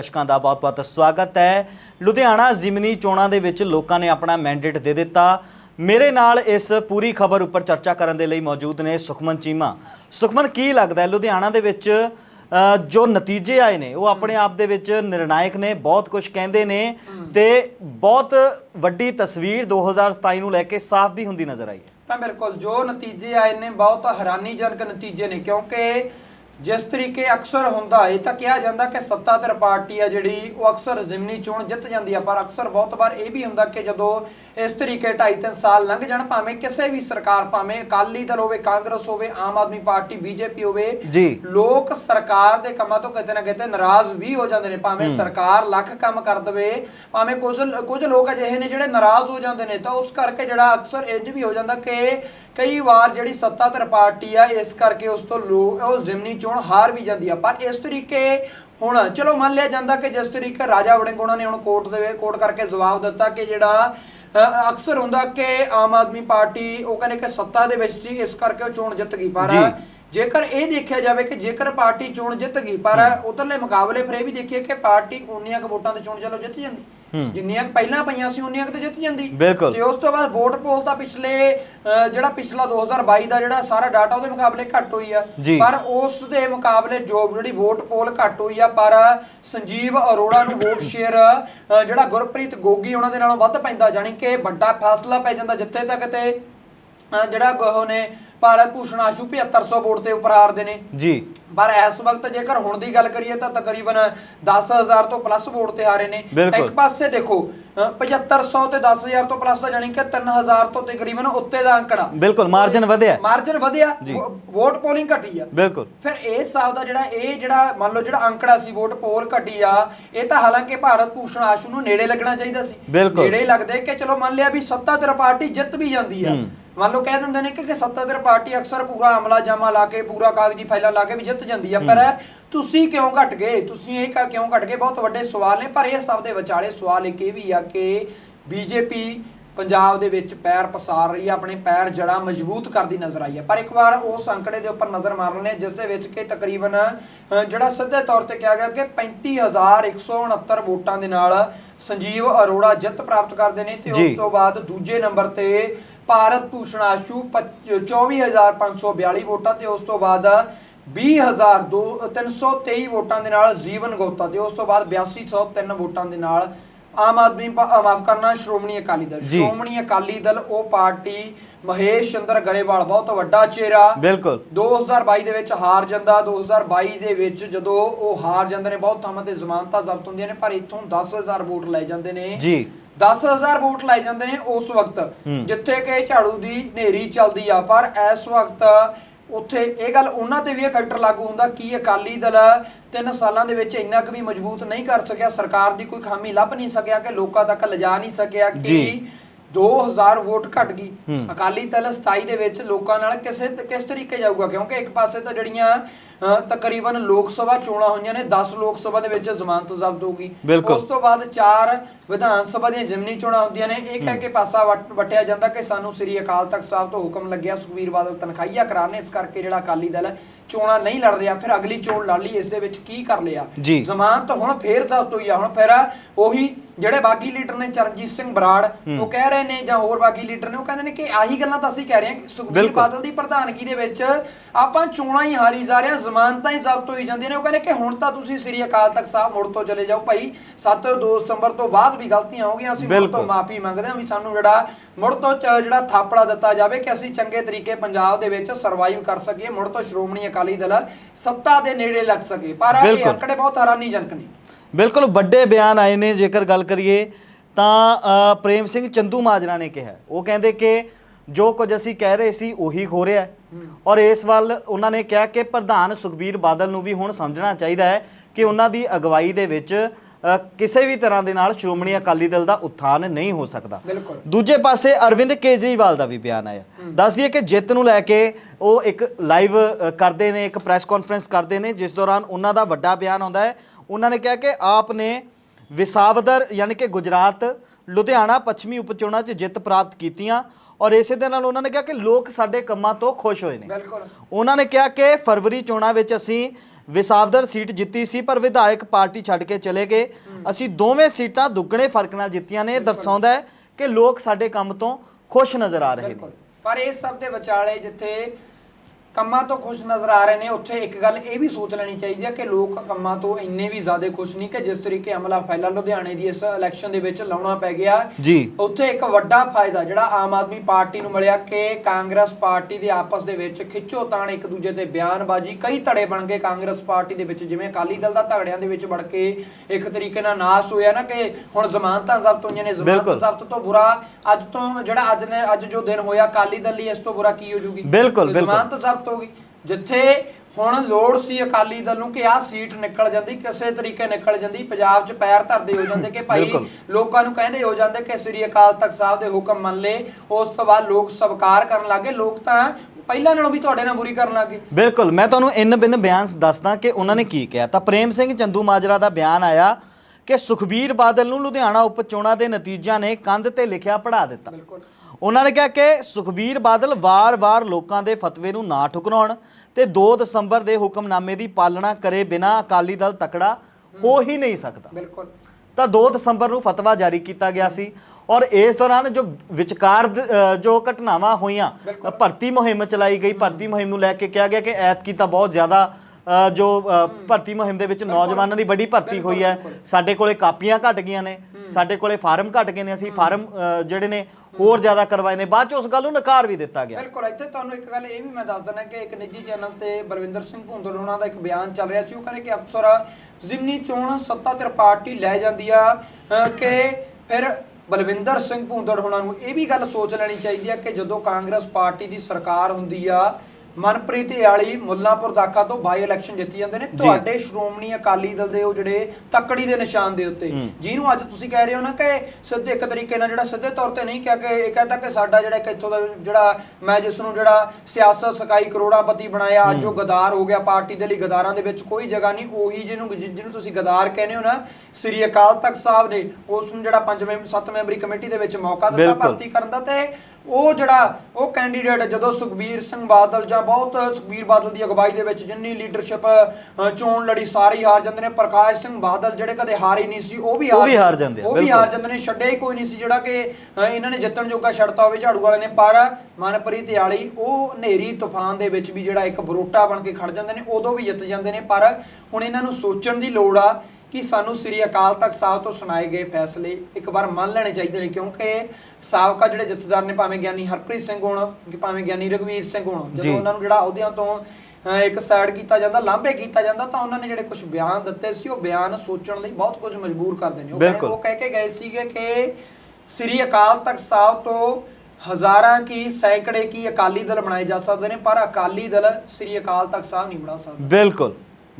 ਦਰਸ਼ਕਾਂ ਦਾ ਬਹੁਤ-ਬਹੁਤ ਸਵਾਗਤ ਹੈ। ਲੁਧਿਆਣਾ ਜ਼ਿਮਨੀ ਚੋਣਾਂ ਦੇ ਵਿੱਚ ਲੋਕਾਂ ਨੇ ਆਪਣਾ ਮੈਂਡੇਟ ਦੇ ਦਿੱਤਾ। ਮੇਰੇ ਨਾਲ ਇਸ ਪੂਰੀ ਖਬਰ ਉੱਪਰ ਚਰਚਾ ਕਰਨ ਦੇ ਲਈ ਮੌਜੂਦ ਨੇ ਸੁਖਮਨ ਚੀਮਾ। ਸੁਖਮਨ, ਕੀ ਲੱਗਦਾ ਹੈ? ਲੁਧਿਆਣਾ ਦੇ ਵਿੱਚ ਜੋ ਨਤੀਜੇ ਆਏ ਨੇ, ਉਹ ਆਪਣੇ ਆਪ ਦੇ ਵਿੱਚ ਨਿਰਣਾਇਕ ਨੇ, ਬਹੁਤ ਕੁਝ ਕਹਿੰਦੇ ਨੇ ਤੇ ਬਹੁਤ ਵੱਡੀ ਤਸਵੀਰ 2027 ਨੂੰ ਲੈ ਕੇ ਸਾਫ਼ ਵੀ ਹੁੰਦੀ ਨਜ਼ਰ ਆਈ ਹੈ। ਤਾਂ ਬਿਲਕੁਲ, ਜੋ ਨਤੀਜੇ ਆਏ ਨੇ, ਬਹੁਤ ਹੈਰਾਨੀਜਨਕ ਨਤੀਜੇ ਨੇ ਕਿਉਂਕਿ ਜਿਸ ਤਰੀਕੇ ਅਕਸਰ ਹੁੰਦਾ ਇਹ ਤਾਂ ਕਿਹਾ ਜਾਂਦਾ ਕਿ ਸੱਤਾਧਰ ਪਾਰਟੀ ਆ ਜਿਹੜੀ ਉਹ ਅਕਸਰ ਜ਼ਿਮਨੀ ਚੋਣ ਜਿੱਤ ਜਾਂਦੀ ਆ ਪਰ ਅਕਸਰ ਬਹੁਤ ਵਾਰ ਇਹ ਵੀ ਹੁੰਦਾ ਕਿ ਜਦੋਂ ਇਸ ਤਰੀਕੇ 2.5 ਸਾਲ ਲੰਘ ਜਾਣ ਭਾਵੇਂ ਕਿਸੇ ਵੀ ਸਰਕਾਰ ਭਾਵੇਂ ਅਕਾਲੀ ਦਲ ਹੋਵੇ ਕਾਂਗਰਸ ਹੋਵੇ ਆਮ ਆਦਮੀ ਪਾਰਟੀ ਬੀਜੇਪੀ ਹੋਵੇ ਲੋਕ ਸਰਕਾਰ ਦੇ ਕੰਮਾਂ ਤੋਂ ਕਿਤੇ ਨਾ ਕਿਤੇ ਨਾਰਾਜ਼ ਵੀ ਹੋ ਜਾਂਦੇ ਨੇ ਭਾਵੇਂ ਸਰਕਾਰ ਲੱਖ ਕੰਮ ਕਰ ਦਵੇ ਭਾਵੇਂ ਕੁਝ ਕੁਝ ਲੋਕ ਅਜਿਹੇ ਨੇ ਜਿਹੜੇ ਨਾਰਾਜ਼ ਹੋ ਜਾਂਦੇ ਨੇ ਤਾਂ ਉਸ ਕਰਕੇ ਜਿਹੜਾ ਅਕਸਰ ਇੰਜ ਵੀ ਹੋ ਜਾਂਦਾ ਕਿ ਕਈ ਵਾਰ ਜਿਹੜੀ ਸੱਤਾਧਰ ਪਾਰਟੀ ਆ ਇਸ ਕਰਕੇ ਉਸ ਤੋਂ ਲੋਕ ਉਹ ਜ਼ਿਮਨੀ ਚੋਣ ਹਾਰ ਵੀ ਜਾਂਦੀ ਆ ਪਰ ਇਸ ਤਰੀਕੇ ਹੁਣ ਚਲੋ ਮੰਨ ਲਿਆ ਜਾਂਦਾ ਕਿ ਜਿਸ ਤਰੀਕੇ ਰਾਜਾ ਵੜਿੰਗੋਣਾ ਨੇ ਹੁਣ ਕੋਰਟ ਦੇ ਕੋਰਟ ਕਰਕੇ ਜਵਾਬ ਦਿੱਤਾ ਕਿ ਜਿਹੜਾ ਅਕਸਰ ਹੁੰਦਾ ਕਿ ਆਮ ਆਦਮੀ ਪਾਰਟੀ ਉਹ ਕਹਿੰਦੇ ਕਿ ਸੱਤਾ ਦੇ ਵਿੱਚ ਸੀ ਇਸ ਕਰਕੇ ਉਹ ਚੋਣ ਜਿੱਤ ਗਈ ਪਰ। ਜੇਕਰ ਇਹ ਦੇਖਿਆ ਜਾਵੇ ਕਿ ਜੇਕਰ ਪਾਰਟੀ ਚੋਣ ਜਿੱਤ ਗਈ ਪਰ ਉਧਰਲੇ ਮੁਕਾਬਲੇ ਫਿਰ ਇਹ ਵੀ ਦੇਖੀਏ ਕਿ ਪਾਰਟੀ ਉਨੀਆਂ ਕੁ ਵੋਟਾਂ ਤੇ ਚੋਣ ਚਲੋ ਜਿੱਤ ਜਾਂਦੀ। ਜਿੰਨੀਆਂ ਕੁ ਪਹਿਲਾਂ ਪਈਆਂ ਸੀ ਉਨੀਆਂ ਕੁ ਤੇ ਜਿੱਤ ਜਾਂਦੀ ਬਿਲਕੁਲ। ਤੇ ਉਸ ਤੋਂ ਬਾਅਦ ਵੋਟ ਪੋਲ ਤਾਂ ਪਿਛਲੇ ਅ, ਜਿਹੜਾ ਪਿਛਲਾ 2022 ਦਾ ਜਿਹੜਾ ਸਾਰਾ ਡਾਟਾ ਉਹਦੇ ਮੁਕਾਬਲੇ ਘੱਟ ਹੋਈ ਆ ਜੀ। ਪਰ ਉਸ ਦੇ ਮੁਕਾਬਲੇ ਜੋ ਜਿਹੜੀ ਵੋਟ ਪੋਲ ਘੱਟ ਹੋਈ ਆ ਪਰ ਸੰਜੀਵ ਅਰੋੜਾ ਨੂੰ ਵੋਟ ਸ਼ੇਅਰ ਅ, ਜਿਹੜਾ ਗੁਰਪ੍ਰੀਤ ਗੋਗੀ ਉਹਨਾਂ ਦੇ ਨਾਲੋਂ ਵੱਧ ਪੈਂਦਾ ਜਾਣੀ ਕਿ ਵੱਡਾ ਫਾਸਲਾ ਪੈ ਜਾਂਦਾ ਜਿੱਥੇ ਤੱਕ ਤੇ ਅ, ਜਿਹੜਾ ਉਹ ਨੇ ਭਾਰਤ ਭੂਸ਼ਣ ਆਸ਼ੂ 7500 ਵੋਟ ਤੇ ਉੱਪਰ ਹਾਰਦੇ ਨੇ। ਜੀ। ਪਰ ਇਸ ਵਕਤ ਜੇਕਰ ਹੁਣ ਦੀ ਗੱਲ ਕਰੀਏ ਤਾਂ ਤਕਰੀਬਨ 10000 ਤੋਂ ਪਲੱਸ ਵੋਟ ਤੇ ਹਾਰੇ ਨੇ। ਇੱਕ ਪਾਸੇ ਦੇਖੋ ਅ, 7500 ਤੇ 10000 ਤੋਂ ਪਲੱਸ ਦਾ ਜਾਨੀ ਕਿ 3000 ਤੋਂ ਤਕਰੀਬਨ ਉੱਤੇ ਦਾ ਅੰਕੜਾ। ਬਿਲਕੁਲ ਮਾਰਜਨ ਵਧਿਆ। ਮਾਰਜਨ ਵਧਿਆ। ਵੋਟ ਪੋਲਿੰਗ ਘਟੀ ਆ। ਬਿਲਕੁਲ। ਫਿਰ ਇਹ ਹਿਸਾਬ ਦਾ ਜਿਹੜਾ ਇਹ ਜਿਹੜਾ ਮੰਨ ਲਓ ਜਿਹੜਾ ਅੰਕੜਾ ਸੀ ਵੋਟ ਪੋਲ ਘਟੀ ਆ ਇਹ ਤਾਂ ਹਾਲਾਂਕਿ ਭਾਰਤ ਭੂਸ਼ਣ ਆਸ਼ੂ ਨੂੰ ਨੇੜੇ ਲੱਗਣਾ ਚਾਹੀਦਾ ਸੀ। ਨੇੜੇ ਲੱਗਦੇ ਕਿ ਚਲੋ ਮੰਨ ਲਿਆ ਵੀ ਸੱਤਾਧਰ ਪਾਰਟੀ ਜਿੱਤ ਵੀ ਜਾਂਦੀ ਆ। ਮੰਨ ਲਓ ਕਹਿ ਦਿੰਦੇ ਨੇ ਕਿ ਕਿ ਸੱਤਾਧਰ ਪਾਰਟੀ ਅਕਸਰ ਪੂਰਾ ਅਮਲਾ ਜਾਮਾ ਲਾ ਕੇ ਪੂਰਾ ਕਾਗਜ਼ੀ ਫਾਈਲਾਂ ਲਾ ਕੇ ਵੀ ਜਿੱਤ ਜਾਂਦੀ ਆ। ਪਰ ਤੁਸੀਂ ਕਿਉਂ ਘਟ ਗਏ? ਤੁਸੀਂ ਇਹ ਕਾ ਕਿਉਂ ਘਟ ਗਏ? ਬਹੁਤ ਵੱਡੇ ਸਵਾਲ ਨੇ ਪਰ ਇਹ ਸਭ ਦੇ ਵਿਚਾਲੇ ਸਵਾਲ ਇੱਕ ਇਹ ਵੀ ਆ ਕਿ ਬੀਜੇਪੀ ਪੰਜਾਬ ਦੇ ਵਿੱਚ ਪੈਰ ਪਸਾਰ ਰਹੀ ਆ ਆਪਣੇ ਪੈਰ ਜੜਾ ਮਜ਼ਬੂਤ ਕਰਦੀ ਨਜ਼ਰ ਆਈ ਹੈ ਪਰ ਇੱਕ ਵਾਰ ਉਸ ਅੰਕੜੇ ਦੇ ਉੱਪਰ ਨਜ਼ਰ ਮਾਰ ਲੈਣੇ ਜਿਸ ਦੇ ਵਿੱਚ ਕਿ ਤਕਰੀਬਨ ਜਿਹੜਾ ਸਿੱਧੇ ਤੌਰ ਤੇ ਕਿਹਾ ਗਿਆ ਕਿ 35169 ਵੋਟਾਂ ਦੇ ਨਾਲ ਸੰਜੀਵ ਅਰੋੜਾ ਜਿੱਤ ਪ੍ਰਾਪਤ ਕਰਦੇ ਨੇ ਤੇ। ਉਸ ਤੋਂ ਬਾਅਦ ਦੂਜੇ ਨੰਬਰ ਤੇ ਭਾਰਤ ਭੂਸ਼ਣ ਆਸ਼ੂ 24542 ਵੋਟਾਂ ਤੇ ਉਸ ਤੋਂ ਬਾਅਦ 20323 ਵੋਟਾਂ ਦੇ ਨਾਲ ਜੀਵਨ ਗੋਤਾ ਤੇ ਉਸ ਤੋਂ ਬਾਅਦ 8203 ਵੋਟਾਂ ਦੇ ਨਾਲ ਆਮ ਆਦਮੀ ਮਾਫ ਕਰਨਾ ਸ਼੍ਰੋਮਣੀ ਅਕਾਲੀ ਦਲ। ਸ਼੍ਰੋਮਣੀ ਅਕਾਲੀ ਦਲ ਉਹ ਪਾਰਟੀ ਮਹੇਸ਼ ਚੰਦਰ ਗਰੇਵਾਲ ਬਹੁਤ ਵੱਡਾ ਚਿਹਰਾ। ਬਿਲਕੁਲ। 2022 ਦੇ ਵਿੱਚ ਹਾਰ ਜਾਂਦਾ 2022 ਦੇ ਵਿੱਚ ਜਦੋਂ ਉਹ ਹਾਰ ਜਾਂਦੇ ਨੇ ਬਹੁਤ ਥਾਵਾਂ ਤੇ ਜ਼ਮਾਨਤਾਂ ਜ਼ਬਤ ਹੁੰਦੀਆਂ ਨੇ ਪਰ ਇੱਥੋਂ 10000 ਵੋਟ ਲੈ ਜਾਂਦੇ ਨੇ। ਜੀ। 10000 ਵੋਟ ਲਾਏ ਜਾਂਦੇ ਨੇ ਉਸ ਵਕਤ। ਜਿੱਥੇ ਕਿ ਝਾੜੂ ਦੀ ਹਨੇਰੀ ਚੱਲਦੀ ਆ ਪਰ ਇਸ ਵਕਤ ਉੱਥੇ ਇਹ ਗੱਲ ਉਹਨਾਂ ਤੇ ਵੀ ਇਹ ਫੈਕਟਰ ਲਾਗੂ ਹੁੰਦਾ ਕਿ ਅਕਾਲੀ ਦਲ ਤਿੰਨ ਸਾਲਾਂ ਦੇ ਵਿੱਚ ਇੰਨਾ ਕੁ ਵੀ ਮਜ਼ਬੂਤ ਨਹੀਂ ਕਰ ਸਕਿਆ ਸਰਕਾਰ ਦੀ ਕੋਈ ਖਾਮੀ ਲੱਭ ਨਹੀਂ ਸਕਿਆ ਕਿ ਲੋਕਾਂ ਤੱਕ ਲਿਜਾ ਨਹੀਂ ਸਕਿਆ ਕਿ। 2000 ਵੋਟ ਘਟ ਗਈ। ਅਕਾਲੀ ਦਲ 27 ਦੇ ਵਿੱਚ ਲੋਕਾਂ ਨਾਲ ਕਿਸੇ ਕਿਸ ਤਰੀਕੇ ਜਾਊਗਾ ਕਿਉਂਕਿ ਇੱਕ ਪਾਸੇ ਤਾਂ ਜਿਹੜੀਆਂ ਤਕਰੀਬਨ ਲੋਕ ਸਭਾ ਚੋਣਾਂ ਹੋਈਆਂ ਨੇ 10 ਲੋਕ ਸਭਾ ਦੇ ਵਿੱਚ ਜ਼ਮਾਨਤ ਜ਼ਬਤ ਬਿਲਕੁਲ। ਉਸ ਤੋਂ ਬਾਅਦ ਚਾਰ ਵਿਧਾਨ ਸਭਾ ਦੀਆਂ ਜਿਮਨੀ ਚੋਣਾਂ ਹੁੰਦੀਆਂ ਨੇ ਇਹ ਕਹਿ ਕੇ ਪਾਸਾ ਵੱਟ- ਵੱਟਿਆ ਜਾਂਦਾ ਕਿ ਸਾਨੂੰ ਸ੍ਰੀ ਅਕਾਲ ਤਖਤ ਸਾਹਿਬ ਤੋਂ ਹੁਕਮ ਲੱਗਿਆ ਸੁਖਬੀਰ ਬਾਦਲ ਤਨਖਾਹੀਆ ਕਰਾਣੇ ਇਸ ਕਰਕੇ ਜਿਹੜਾ ਅਕਾਲੀ ਦਲ ਚੋਣਾਂ ਨਹੀਂ ਲੜ ਰਿਹਾ ਫਿਰ ਅਗਲੀ ਚੋਣ ਲੜ ਲਈ ਇਸ ਦੇ ਵਿੱਚ ਕੀ ਕਰ ਲਿਆ ਜੀ। ਜ਼ਮਾਨਤ ਹੁਣ ਫੇਰ ਜ਼ਬਤ ਹੋਈ ਆ ਹੁਣ ਫਿਰ ਉਹੀ ਜਿਹੜੇ ਬਾਗੀ ਲੀਡਰ ਨੇ ਚਰਨਜੀਤ ਸਿੰਘ ਬਰਾੜ ਉਹ ਕਹਿ ਰਹੇ ਨੇ ਜਾਂ ਹੋਰ ਬਾਗੀ ਲੀਡਰ ਨੇ ਉਹ ਕਹਿੰਦੇ ਨੇ ਕਿ ਆਹੀ ਗੱਲਾਂ ਤਾਂ ਅਸੀਂ ਕਹਿ ਰਹੇ ਹਾਂ ਕਿ ਸੁਖਬੀਰ ਬਿਲਕੁਲ। ਬਾਦਲ ਦੀ ਪ੍ਰਧਾਨਗੀ ਦੇ ਵਿੱਚ ਆਪਾਂ ਚੋਣਾਂ ਹੀ ਹਾਰੀ ਜਾ ਰਹੇ ਹਾਂ ਜ਼ਮਾਨਤਾਂ ਹੀ ਜ਼ਬਤ ਹੋਈ ਜਾਂਦੀਆਂ ਨੇ ਉਹ ਕਹਿੰਦੇ ਕਿ ਹੁਣ ਤਾਂ ਤੁਸੀਂ ਸ੍ਰੀ ਅਕਾਲ ਤਖਤ ਸਾਹਿਬ ਮੁੜ ਤੋਂ ਚਲੇ ਜਾਓ ਭਾਈ 7 2 ਦਸੰਬਰ ਤੋਂ ਬਾਅਦ ਵੀ ਗਲਤੀਆਂ ਹੋ ਗਈਆਂ ਅਸੀਂ ਮੁੜ ਤੋਂ ਬਿਲਕੁਲ। ਮਾਫੀ ਮੰਗਦੇ ਹਾਂ ਵੀ ਸਾਨੂੰ ਜਿਹੜਾ ਮੁੜ ਤੋਂ ਜਿਹੜਾ ਥਾਪੜਾ ਦਿੱਤਾ ਜਾਵੇ ਕਿ ਅਸੀਂ ਚੰਗੇ ਤਰੀਕੇ ਪੰਜਾਬ ਦੇ ਵਿੱਚ ਸਰਵਾਈਵ ਕਰ ਸਕੀਏ ਮੁੜ ਤੋਂ ਸ਼੍ਰੋਮਣੀ ਅਕਾਲੀ ਦਲ ਸੱਤਾ ਦੇ ਨੇੜੇ ਲੱਗ ਸਕੇ ਪਰ ਇਹ। ਅੰਕੜੇ ਬਹੁਤ ਹੈਰਾਨੀਜਨਕ ਨੇ। ਬਿਲਕੁਲ ਵੱਡੇ ਬਿਆਨ ਆਏ ਨੇ ਜੇਕਰ ਗੱਲ ਕਰੀਏ ਤਾਂ ਪ੍ਰੇਮ ਸਿੰਘ ਚੰਦੂ ਮਾਜਰਾ ਨੇ ਕਿਹਾ। ਉਹ ਕਹਿੰਦੇ ਕਿ ਜੋ ਕੁਝ ਅਸੀਂ ਕਹਿ ਰਹੇ ਸੀ ਉਹੀ ਹੋ ਰਿਹਾ ਹੈ। ਔਰ ਇਸ ਵੱਲ ਉਹਨਾਂ ਨੇ ਕਿਹਾ ਕਿ ਪ੍ਰਧਾਨ ਸੁਖਬੀਰ ਬਾਦਲ ਨੂੰ ਵੀ ਹੁਣ ਸਮਝਣਾ ਚਾਹੀਦਾ ਹੈ ਕਿ ਉਹਨਾਂ ਦੀ ਅਗਵਾਈ ਦੇ ਵਿੱਚ ਕਿਸੇ ਵੀ ਤਰ੍ਹਾਂ ਦੇ ਨਾਲ ਸ਼੍ਰੋਮਣੀ ਅਕਾਲੀ ਦਲ ਦਾ ਉત્ਥਾਨ ਨਹੀਂ ਹੋ ਸਕਦਾ। ਦੂਜੇ ਪਾਸੇ ਅਰਵਿੰਦ ਕੇਜਰੀਵਾਲ ਦਾ ਵੀ ਬਿਆਨ ਆਇਆ। ਦੱਸ ਦਈਏ ਕਿ ਜਿੱਤ ਨੂੰ ਲੈ ਕੇ ਉਹ ਇੱਕ ਲਾਈਵ ਕਰਦੇ ਨੇ ਇੱਕ ਪ੍ਰੈਸ ਕਾਨਫਰੰਸ ਕਰਦੇ ਨੇ ਜਿਸ ਦੌਰਾਨ ਉਹਨਾਂ ਦਾ ਵੱਡਾ ਬਿਆਨ ਆਉਂਦਾ ਹੈ। ਉਹਨਾਂ ਨੇ ਕਿਹਾ ਕਿ ਆਪ ਨੇ ਵਿਸਾਵਦਰ ਯਾਨੀ ਕਿ ਗੁਜਰਾਤ ਲੁਧਿਆਣਾ ਪੱਛਮੀ ਉਪਚੋਣਾਂ 'ਚ ਜਿੱਤ ਪ੍ਰਾਪਤ ਕੀਤੀਆਂ ਔਰ ਇਸੇ ਦੇ ਨਾਲ ਉਹਨਾਂ ਨੇ ਕਿਹਾ ਕਿ ਲੋਕ ਸਾਡੇ ਕੰਮਾਂ ਤੋਂ ਖੁਸ਼ ਹੋਏ ਨੇ। ਬਿਲਕੁਲ। ਉਹਨਾਂ ਨੇ ਕਿਹਾ ਕਿ ਫਰਵਰੀ ਚੋਣਾਂ ਵਿੱਚ ਅਸੀਂ ਵਿਸਾਵਦਰ ਸੀਟ ਜਿੱਤੀ ਸੀ ਪਰ ਵਿਧਾਇਕ ਪਾਰਟੀ ਛੱਡ ਕੇ ਚਲੇ ਗਏ। ਅਸੀਂ ਦੋਵੇਂ ਸੀਟਾਂ ਦੁੱਗਣੇ ਫ਼ਰਕ ਨਾਲ ਜਿੱਤੀਆਂ ਨੇ। ਇਹ ਦਰਸਾਉਂਦਾ ਹੈ ਕਿ ਲੋਕ ਸਾਡੇ ਕੰਮ ਤੋਂ ਖੁਸ਼ ਨਜ਼ਰ ਆ ਰਹੇ ਨੇ। ਪਰ ਇਹ ਸਭ ਦੇ ਵਿਚਾਲੇ ਜਿੱਥੇ ਕੰਮਾਂ ਤੋਂ ਖੁਸ਼ ਨਜ਼ਰ ਆ ਰਹੇ ਨੇ। ਉੱਥੇ ਇੱਕ ਗੱਲ ਇਹ ਵੀ ਸੋਚ ਲੈਣੀ ਚਾਹੀਦੀ ਹੈ ਕਿ ਲੋਕ ਕੰਮਾਂ ਤੋਂ ਇੰਨੇ ਵੀ ਜ਼ਿਆਦਾ ਖੁਸ਼ ਨਹੀਂ ਕਿ ਜਿਸ ਤਰੀਕੇ ਅਮਲਾ ਫੈਲਾ ਲੁਧਿਆਣੇ ਦੀ ਇਸ ਇਲੈਕਸ਼ਨ ਦੇ ਵਿੱਚ ਲਾਉਣਾ ਪੈ ਗਿਆ। ਜੀ। ਉੱਥੇ ਇੱਕ ਵੱਡਾ ਫਾਇਦਾ ਜਿਹੜਾ ਆਮ ਆਦਮੀ ਪਾਰਟੀ ਨੂੰ ਮਿਲਿਆ ਕਿ ਕਾਂਗਰਸ ਪਾਰਟੀ ਦੇ ਆਪਸ ਦੇ ਵਿੱਚ ਖਿੱਚੋ ਤਾਣ ਇੱਕ ਦੂਜੇ ਤੇ ਬਿਆਨਬਾਜ਼ੀ। ਕਈ ਧੜੇ ਬਣ ਗਏ ਕਾਂਗਰਸ ਪਾਰਟੀ ਦੇ ਵਿੱਚ ਜਿਵੇਂ ਅਕਾਲੀ ਦਲ ਦਾ ਧੜਿਆਂ ਦੇ ਵਿੱਚ ਵੜ ਕੇ ਇੱਕ ਤਰੀਕੇ ਨਾਲ ਨਾਸ਼ ਹੋਇਆ ਨਾ ਕਿ ਹੁਣ ਜ਼ਮਾਨਤਾਂ ਜ਼ਬਤ ਹੋਈਆਂ ਨੇ। ਜ਼ਮਾਨਤ। ਜ਼ਬਤ ਤੋਂ ਬੁਰਾ ਅੱਜ ਤੋਂ ਜਿਹੜਾ ਅੱਜ ਨੇ ਅੱਜ ਜੋ ਦਿਨ ਹੋਇਆ ਅਕਾਲੀ ਦਲ ਲਈ ਇਸ ਤੋਂ ਬੁਰਾ ਕੀ ਹੋ ਜੂਗੀ? ਬਿਲਕੁਲ। ਜ਼ਮਾਨਤ ਜ਼ਬਤ ਹੋ ਗਈ। ਜਿੱਥੇ ਹੁਣ ਲੋੜ ਸੀ ਅਕਾਲੀ ਦਲ ਨੂੰ ਕਿ ਆਹ ਸੀਟ ਨਿਕਲ ਜਾਂਦੀ ਕਿਸੇ ਤਰੀਕੇ ਨਿਕਲ ਜਾਂਦੀ ਪੰਜਾਬ 'ਚ ਪੈਰ ਧਰਦੇ ਹੋ ਜਾਂਦੇ ਕਿ ਭਾਈ। ਲੋਕਾਂ ਨੂੰ ਕਹਿੰਦੇ ਹੋ ਜਾਂਦੇ ਕਿ ਸ੍ਰੀ ਅਕਾਲ ਤਖਤ ਸਾਹਿਬ ਦੇ ਹੁਕਮ ਮੰਨ ਲਏ ਉਸ ਤੋਂ ਬਾਅਦ ਲੋਕ ਸਵਕਾਰ ਕਰਨ ਲੱਗੇ ਲੋਕ ਤਾਂ ਪਹਿਲਾਂ ਨਾਲੋਂ ਵੀ ਤੁਹਾਡੇ ਨਾਲ ਬੁਰੀ ਕਰਨ ਲੱਗੇ। ਬਿਲਕੁਲ ਮੈਂ ਤੁਹਾਨੂੰ ਇੰਨ ਬਿੰਨ ਬਿਆਨ ਦੱਸਦਾ ਕਿ ਉਹਨਾਂ ਨੇ ਕੀ ਕਿਹਾ। ਤਾਂ ਪ੍ਰੇਮ ਸਿੰਘ ਚੰਦੂ ਮਾਜਰਾ ਦਾ ਬਿਆਨ ਆਇਆ ਕਿ ਸੁਖਬੀਰ ਬਾਦਲ ਨੂੰ ਲੁਧਿਆਣਾ ਉਪ ਚੋਣਾਂ ਦੇ ਨਤੀਜਿਆਂ ਨੇ ਕੰਧ ਤੇ ਲਿਖਿਆ ਪੜਾ ਦਿੱਤਾ। ਬਿਲਕੁਲ। ਉਹਨਾਂ ਨੇ ਕਿਹਾ ਕਿ ਸੁਖਬੀਰ ਬਾਦਲ ਵਾਰ-ਵਾਰ ਲੋਕਾਂ ਦੇ ਫਤਵੇ ਨੂੰ ਨਾ ਠੁਕਰਾਉਣ ਤੇ 2 ਦਸੰਬਰ ਦੇ ਹੁਕਮਨਾਮੇ ਦੀ ਪਾਲਣਾ ਕਰੇ ਬਿਨਾ ਅਕਾਲੀ ਦਲ ਤਕੜਾ ਹੋ ਹੀ ਨਹੀਂ ਸਕਦਾ। ਬਿਲਕੁਲ। ਤਾਂ 2 ਦਸੰਬਰ ਨੂੰ ਫਤਵਾ ਜਾਰੀ ਕੀਤਾ ਗਿਆ ਸੀ ਔਰ ਇਸ ਦੌਰਾਨ ਜੋ ਵਿਚਕਾਰ ਜੋ ਘਟਨਾਵਾਂ ਹੋਈਆਂ। ਭਰਤੀ ਮੁਹਿੰਮ ਚਲਾਈ ਗਈ। ਭਰਤੀ ਮੁਹਿੰਮ ਨੂੰ ਲੈ ਕੇ ਕਿਹਾ ਗਿਆ ਕਿ ਐਤਕੀ ਤਾਂ ਬਹੁਤ ਜ਼ਿਆਦਾ ਅ, ਜੋ ਅ, ਭਰਤੀ ਮੁਹਿੰਮ ਦੇ ਵਿੱਚ ਨੌਜਵਾਨਾਂ ਦੀ ਵੱਡੀ ਭਰਤੀ ਹੋਈ ਹੈ। ਸਾਡੇ ਕੋਲੇ ਕਾਪੀਆਂ ਘਟ ਗਈਆਂ ਨੇ। ਸਾਡੇ ਕੋਲੇ ਫਾਰਮ ਘਟ ਗਏ ਨੇ। ਅਸੀਂ ਫਾਰਮ ਅ, ਜਿਹੜੇ ਨੇ ਹੋਰ ਜ਼ਿਆਦਾ ਕਰਵਾਏ ਨੇ। ਬਾਅਦ ਚ ਉਸ ਗੱਲ ਨੂੰ ਨਕਾਰ ਵੀ ਦਿੱਤਾ ਗਿਆ। ਬਿਲਕੁਲ ਇੱਥੇ ਤੁਹਾਨੂੰ ਇੱਕ ਗੱਲ ਇਹ ਵੀ ਮੈਂ ਦੱਸ ਦਿੰਦਾ ਕਿ ਇੱਕ ਨਿੱਜੀ ਚੈਨਲ ਤੇ ਬਲਵਿੰਦਰ ਸਿੰਘ ਭੁੰਦੜ ਉਹਨਾਂ ਦਾ ਇੱਕ ਬਿਆਨ ਚੱਲ ਰਿਹਾ ਸੀ। ਉਹ ਕਹਿੰਦੇ ਕਿ ਅਫਸਰ ਜ਼ਿਮਨੀ ਚੋਣ ਸੱਤਾਧਰ ਪਾਰਟੀ ਲੈ ਜਾਂਦੀ ਆ ਅਹ, ਕਿ ਫਿਰ ਬਲਵਿੰਦਰ ਸਿੰਘ ਭੁੰਦੜ ਉਹਨਾਂ ਨੂੰ ਇਹ ਵੀ ਗੱਲ ਸੋਚ ਲੈਣੀ ਚਾਹੀਦੀ ਆ ਕਿ ਜਦੋਂ ਕਾਂਗਰਸ ਪਾਰਟੀ ਦੀ ਸਰਕਾਰ ਹੁੰਦੀ ਆ ਮਨਪ੍ਰੀਤ ਇਆਲੀ ਮੁੱਲਾਂਪੁਰ ਦਾਖਾ ਤੋਂ ਬਾਈ ਇਲੈਕਸ਼ਨ ਜਿੱਤੀ ਜਾਂਦੇ ਨੇ। ਤੁਹਾਡੇ ਸ਼੍ਰੋਮਣੀ ਅਕਾਲੀ ਦਲ ਦੇ ਉਹ ਜਿਹੜੇ ਤੱਕੜੀ ਦੇ ਨਿਸ਼ਾਨ ਦੇ ਉੱਤੇ। ਜਿਹਨੂੰ ਅੱਜ ਤੁਸੀਂ ਕਹਿ ਰਹੇ ਹੋ ਨਾ ਕਿ ਸਿੱਧੇ ਇੱਕ ਤਰੀਕੇ ਨਾਲ ਜਿਹੜਾ ਸਿੱਧੇ ਤੌਰ ਤੇ ਨਹੀਂ ਕਿਹਾ ਕਿ ਇਹ ਕਹਿੰਦਾ ਕਿ ਸਾਡਾ ਜਿਹੜਾ ਇੱਕ ਇੱਥੋਂ ਦਾ ਜਿਹੜਾ ਮੈਂ ਜਿਸ ਨੂੰ ਜਿਹੜਾ ਸਿਆਸਤ ਸਕਾਈ ਕਰੋੜਾਪਤੀ ਬਣਾਇਆ ਅੱਜ ਉਹ ਗਦਾਰ ਹੋ ਗਿਆ ਪਾਰਟੀ ਦੇ ਲਈ ਗਦਾਰਾਂ ਦੇ ਵਿੱਚ ਕੋਈ ਜਗ੍ਹਾ ਨਹੀਂ। ਉਹੀ ਜਿਹਨੂੰ ਜਿਹਨੂੰ ਤੁਸੀਂ ਗਦਾਰ ਕਹਿੰਦੇ ਹੋ ਨਾ ਸ੍ਰੀ ਅਕਾਲ ਤਖਤ ਸਾਹਿਬ ਨੇ ਉਸ ਨੂੰ ਜਿਹੜਾ ਪੰਜ ਮੈਂਬਰ ਸੱਤ ਮੈਂਬਰੀ ਕਮੇਟੀ ਦੇ ਵਿੱਚ ਮੌਕਾ ਦਿੱਤਾ। ਭਰਤੀ ਕਰਨ ਦਾ ਤੇ ਉਹ ਜਿਹੜਾ ਉਹ ਕੈਂਡੀਡੇਟ ਜਦੋਂ ਸੁਖਬੀਰ ਸਿੰਘ ਬਾਦਲ ਜਾਂ ਬਹੁਤ ਸੁਖਬੀਰ ਬਾਦਲ ਦੀ ਅਗਵਾਈ ਦੇ ਵਿੱਚ ਜਿੰਨੀ ਲੀਡਰਸ਼ਿਪ ਚੋਣ ਲੜੀ ਸਾਰੀ ਹਾਰ ਜਾਂਦੇ ਨੇ ਪ੍ਰਕਾਸ਼ ਸਿੰਘ ਬਾਦਲ ਜਿਹੜੇ ਕਦੇ ਹਾਰ ਹੀ ਨਹੀਂ ਸੀ ਉਹ ਵੀ ਉਹ ਵੀ ਹਾਰ ਜਾਂਦੇ ਉਹ ਵੀ। ਹਾਰ ਜਾਂਦੇ ਨੇ ਛੱਡਿਆ ਹੀ ਕੋਈ ਨਹੀਂ ਸੀ ਜਿਹੜਾ ਕਿ ਇਹਨਾਂ ਨੇ ਜਿੱਤਣ ਜੋਗਾ ਛੱਡਤਾ ਹੋਵੇ ਝਾੜੂ ਵਾਲੇ ਨੇ ਪਰ ਮਨਪ੍ਰੀਤ ਯਾਲੀ ਉਹ ਹਨੇਰੀ ਤੂਫਾਨ ਦੇ ਵਿੱਚ ਵੀ ਜਿਹੜਾ ਇੱਕ ਬਰੋਟਾ ਬਣ ਕੇ ਖੜ ਜਾਂਦੇ ਨੇ ਉਦੋਂ ਵੀ ਜਿੱਤ ਜਾਂਦੇ ਨੇ ਪਰ ਹੁਣ ਇਹਨਾਂ ਨੂੰ ਸੋਚਣ ਦੀ ਲੋੜ ਆ ਕਿ ਸਾਨੂੰ ਸ੍ਰੀ ਅਕਾਲ ਤਖਤ ਸਾਹਿਬ ਤੋਂ ਸੁਣਾਏ ਗਏ ਫੈਸਲੇ ਇੱਕ ਵਾਰ ਮੰਨ ਲੈਣੇ ਚਾਹੀਦੇ ਨੇ ਕਿਉਂਕਿ ਸਾਬਕਾ ਜਿਹੜੇ ਜਥੇਦਾਰ ਨੇ ਭਾਵੇਂ ਗਿਆਨੀ ਹਰਪ੍ਰੀਤ ਸਿੰਘ ਹੋਣ ਕਿ ਭਾਵੇਂ ਗਿਆਨੀ ਰਘਵੀਰ ਸਿੰਘ ਹੋਣ। ਜਦੋਂ ਉਹਨਾਂ ਨੂੰ ਜਿਹੜਾ ਅਹੁਦਿਆਂ ਤੋਂ ਇੱਕ ਸਾਈਡ ਕੀਤਾ ਜਾਂਦਾ ਲਾਂਭੇ ਕੀਤਾ ਜਾਂਦਾ ਤਾਂ ਉਹਨਾਂ ਨੇ ਜਿਹੜੇ ਕੁਝ ਬਿਆਨ ਦਿੱਤੇ ਸੀ ਉਹ ਬਿਆਨ ਸੋਚਣ ਲਈ ਬਹੁਤ ਕੁਝ ਮਜਬੂਰ ਕਰਦੇ ਨੇ। ਉਹ ਕਹਿ- ਕੇ ਗਏ ਸੀਗੇ ਕਿ ਸ੍ਰੀ ਅਕਾਲ ਤਖਤ ਸਾਹਿਬ ਤੋਂ ਹਜ਼ਾਰਾਂ ਕੀ ਸੈਂਕੜੇ ਕੀ ਅਕਾਲੀ ਦਲ ਬਣਾਏ ਜਾ ਸਕਦੇ ਨੇ ਪਰ ਅਕਾਲੀ ਦਲ ਸ੍ਰੀ ਅਕਾਲ ਤਖਤ ਸਾਹਿਬ ਨਹੀਂ ਬਣਾ ਸਕਦਾ। ਬਿਲਕੁਲ।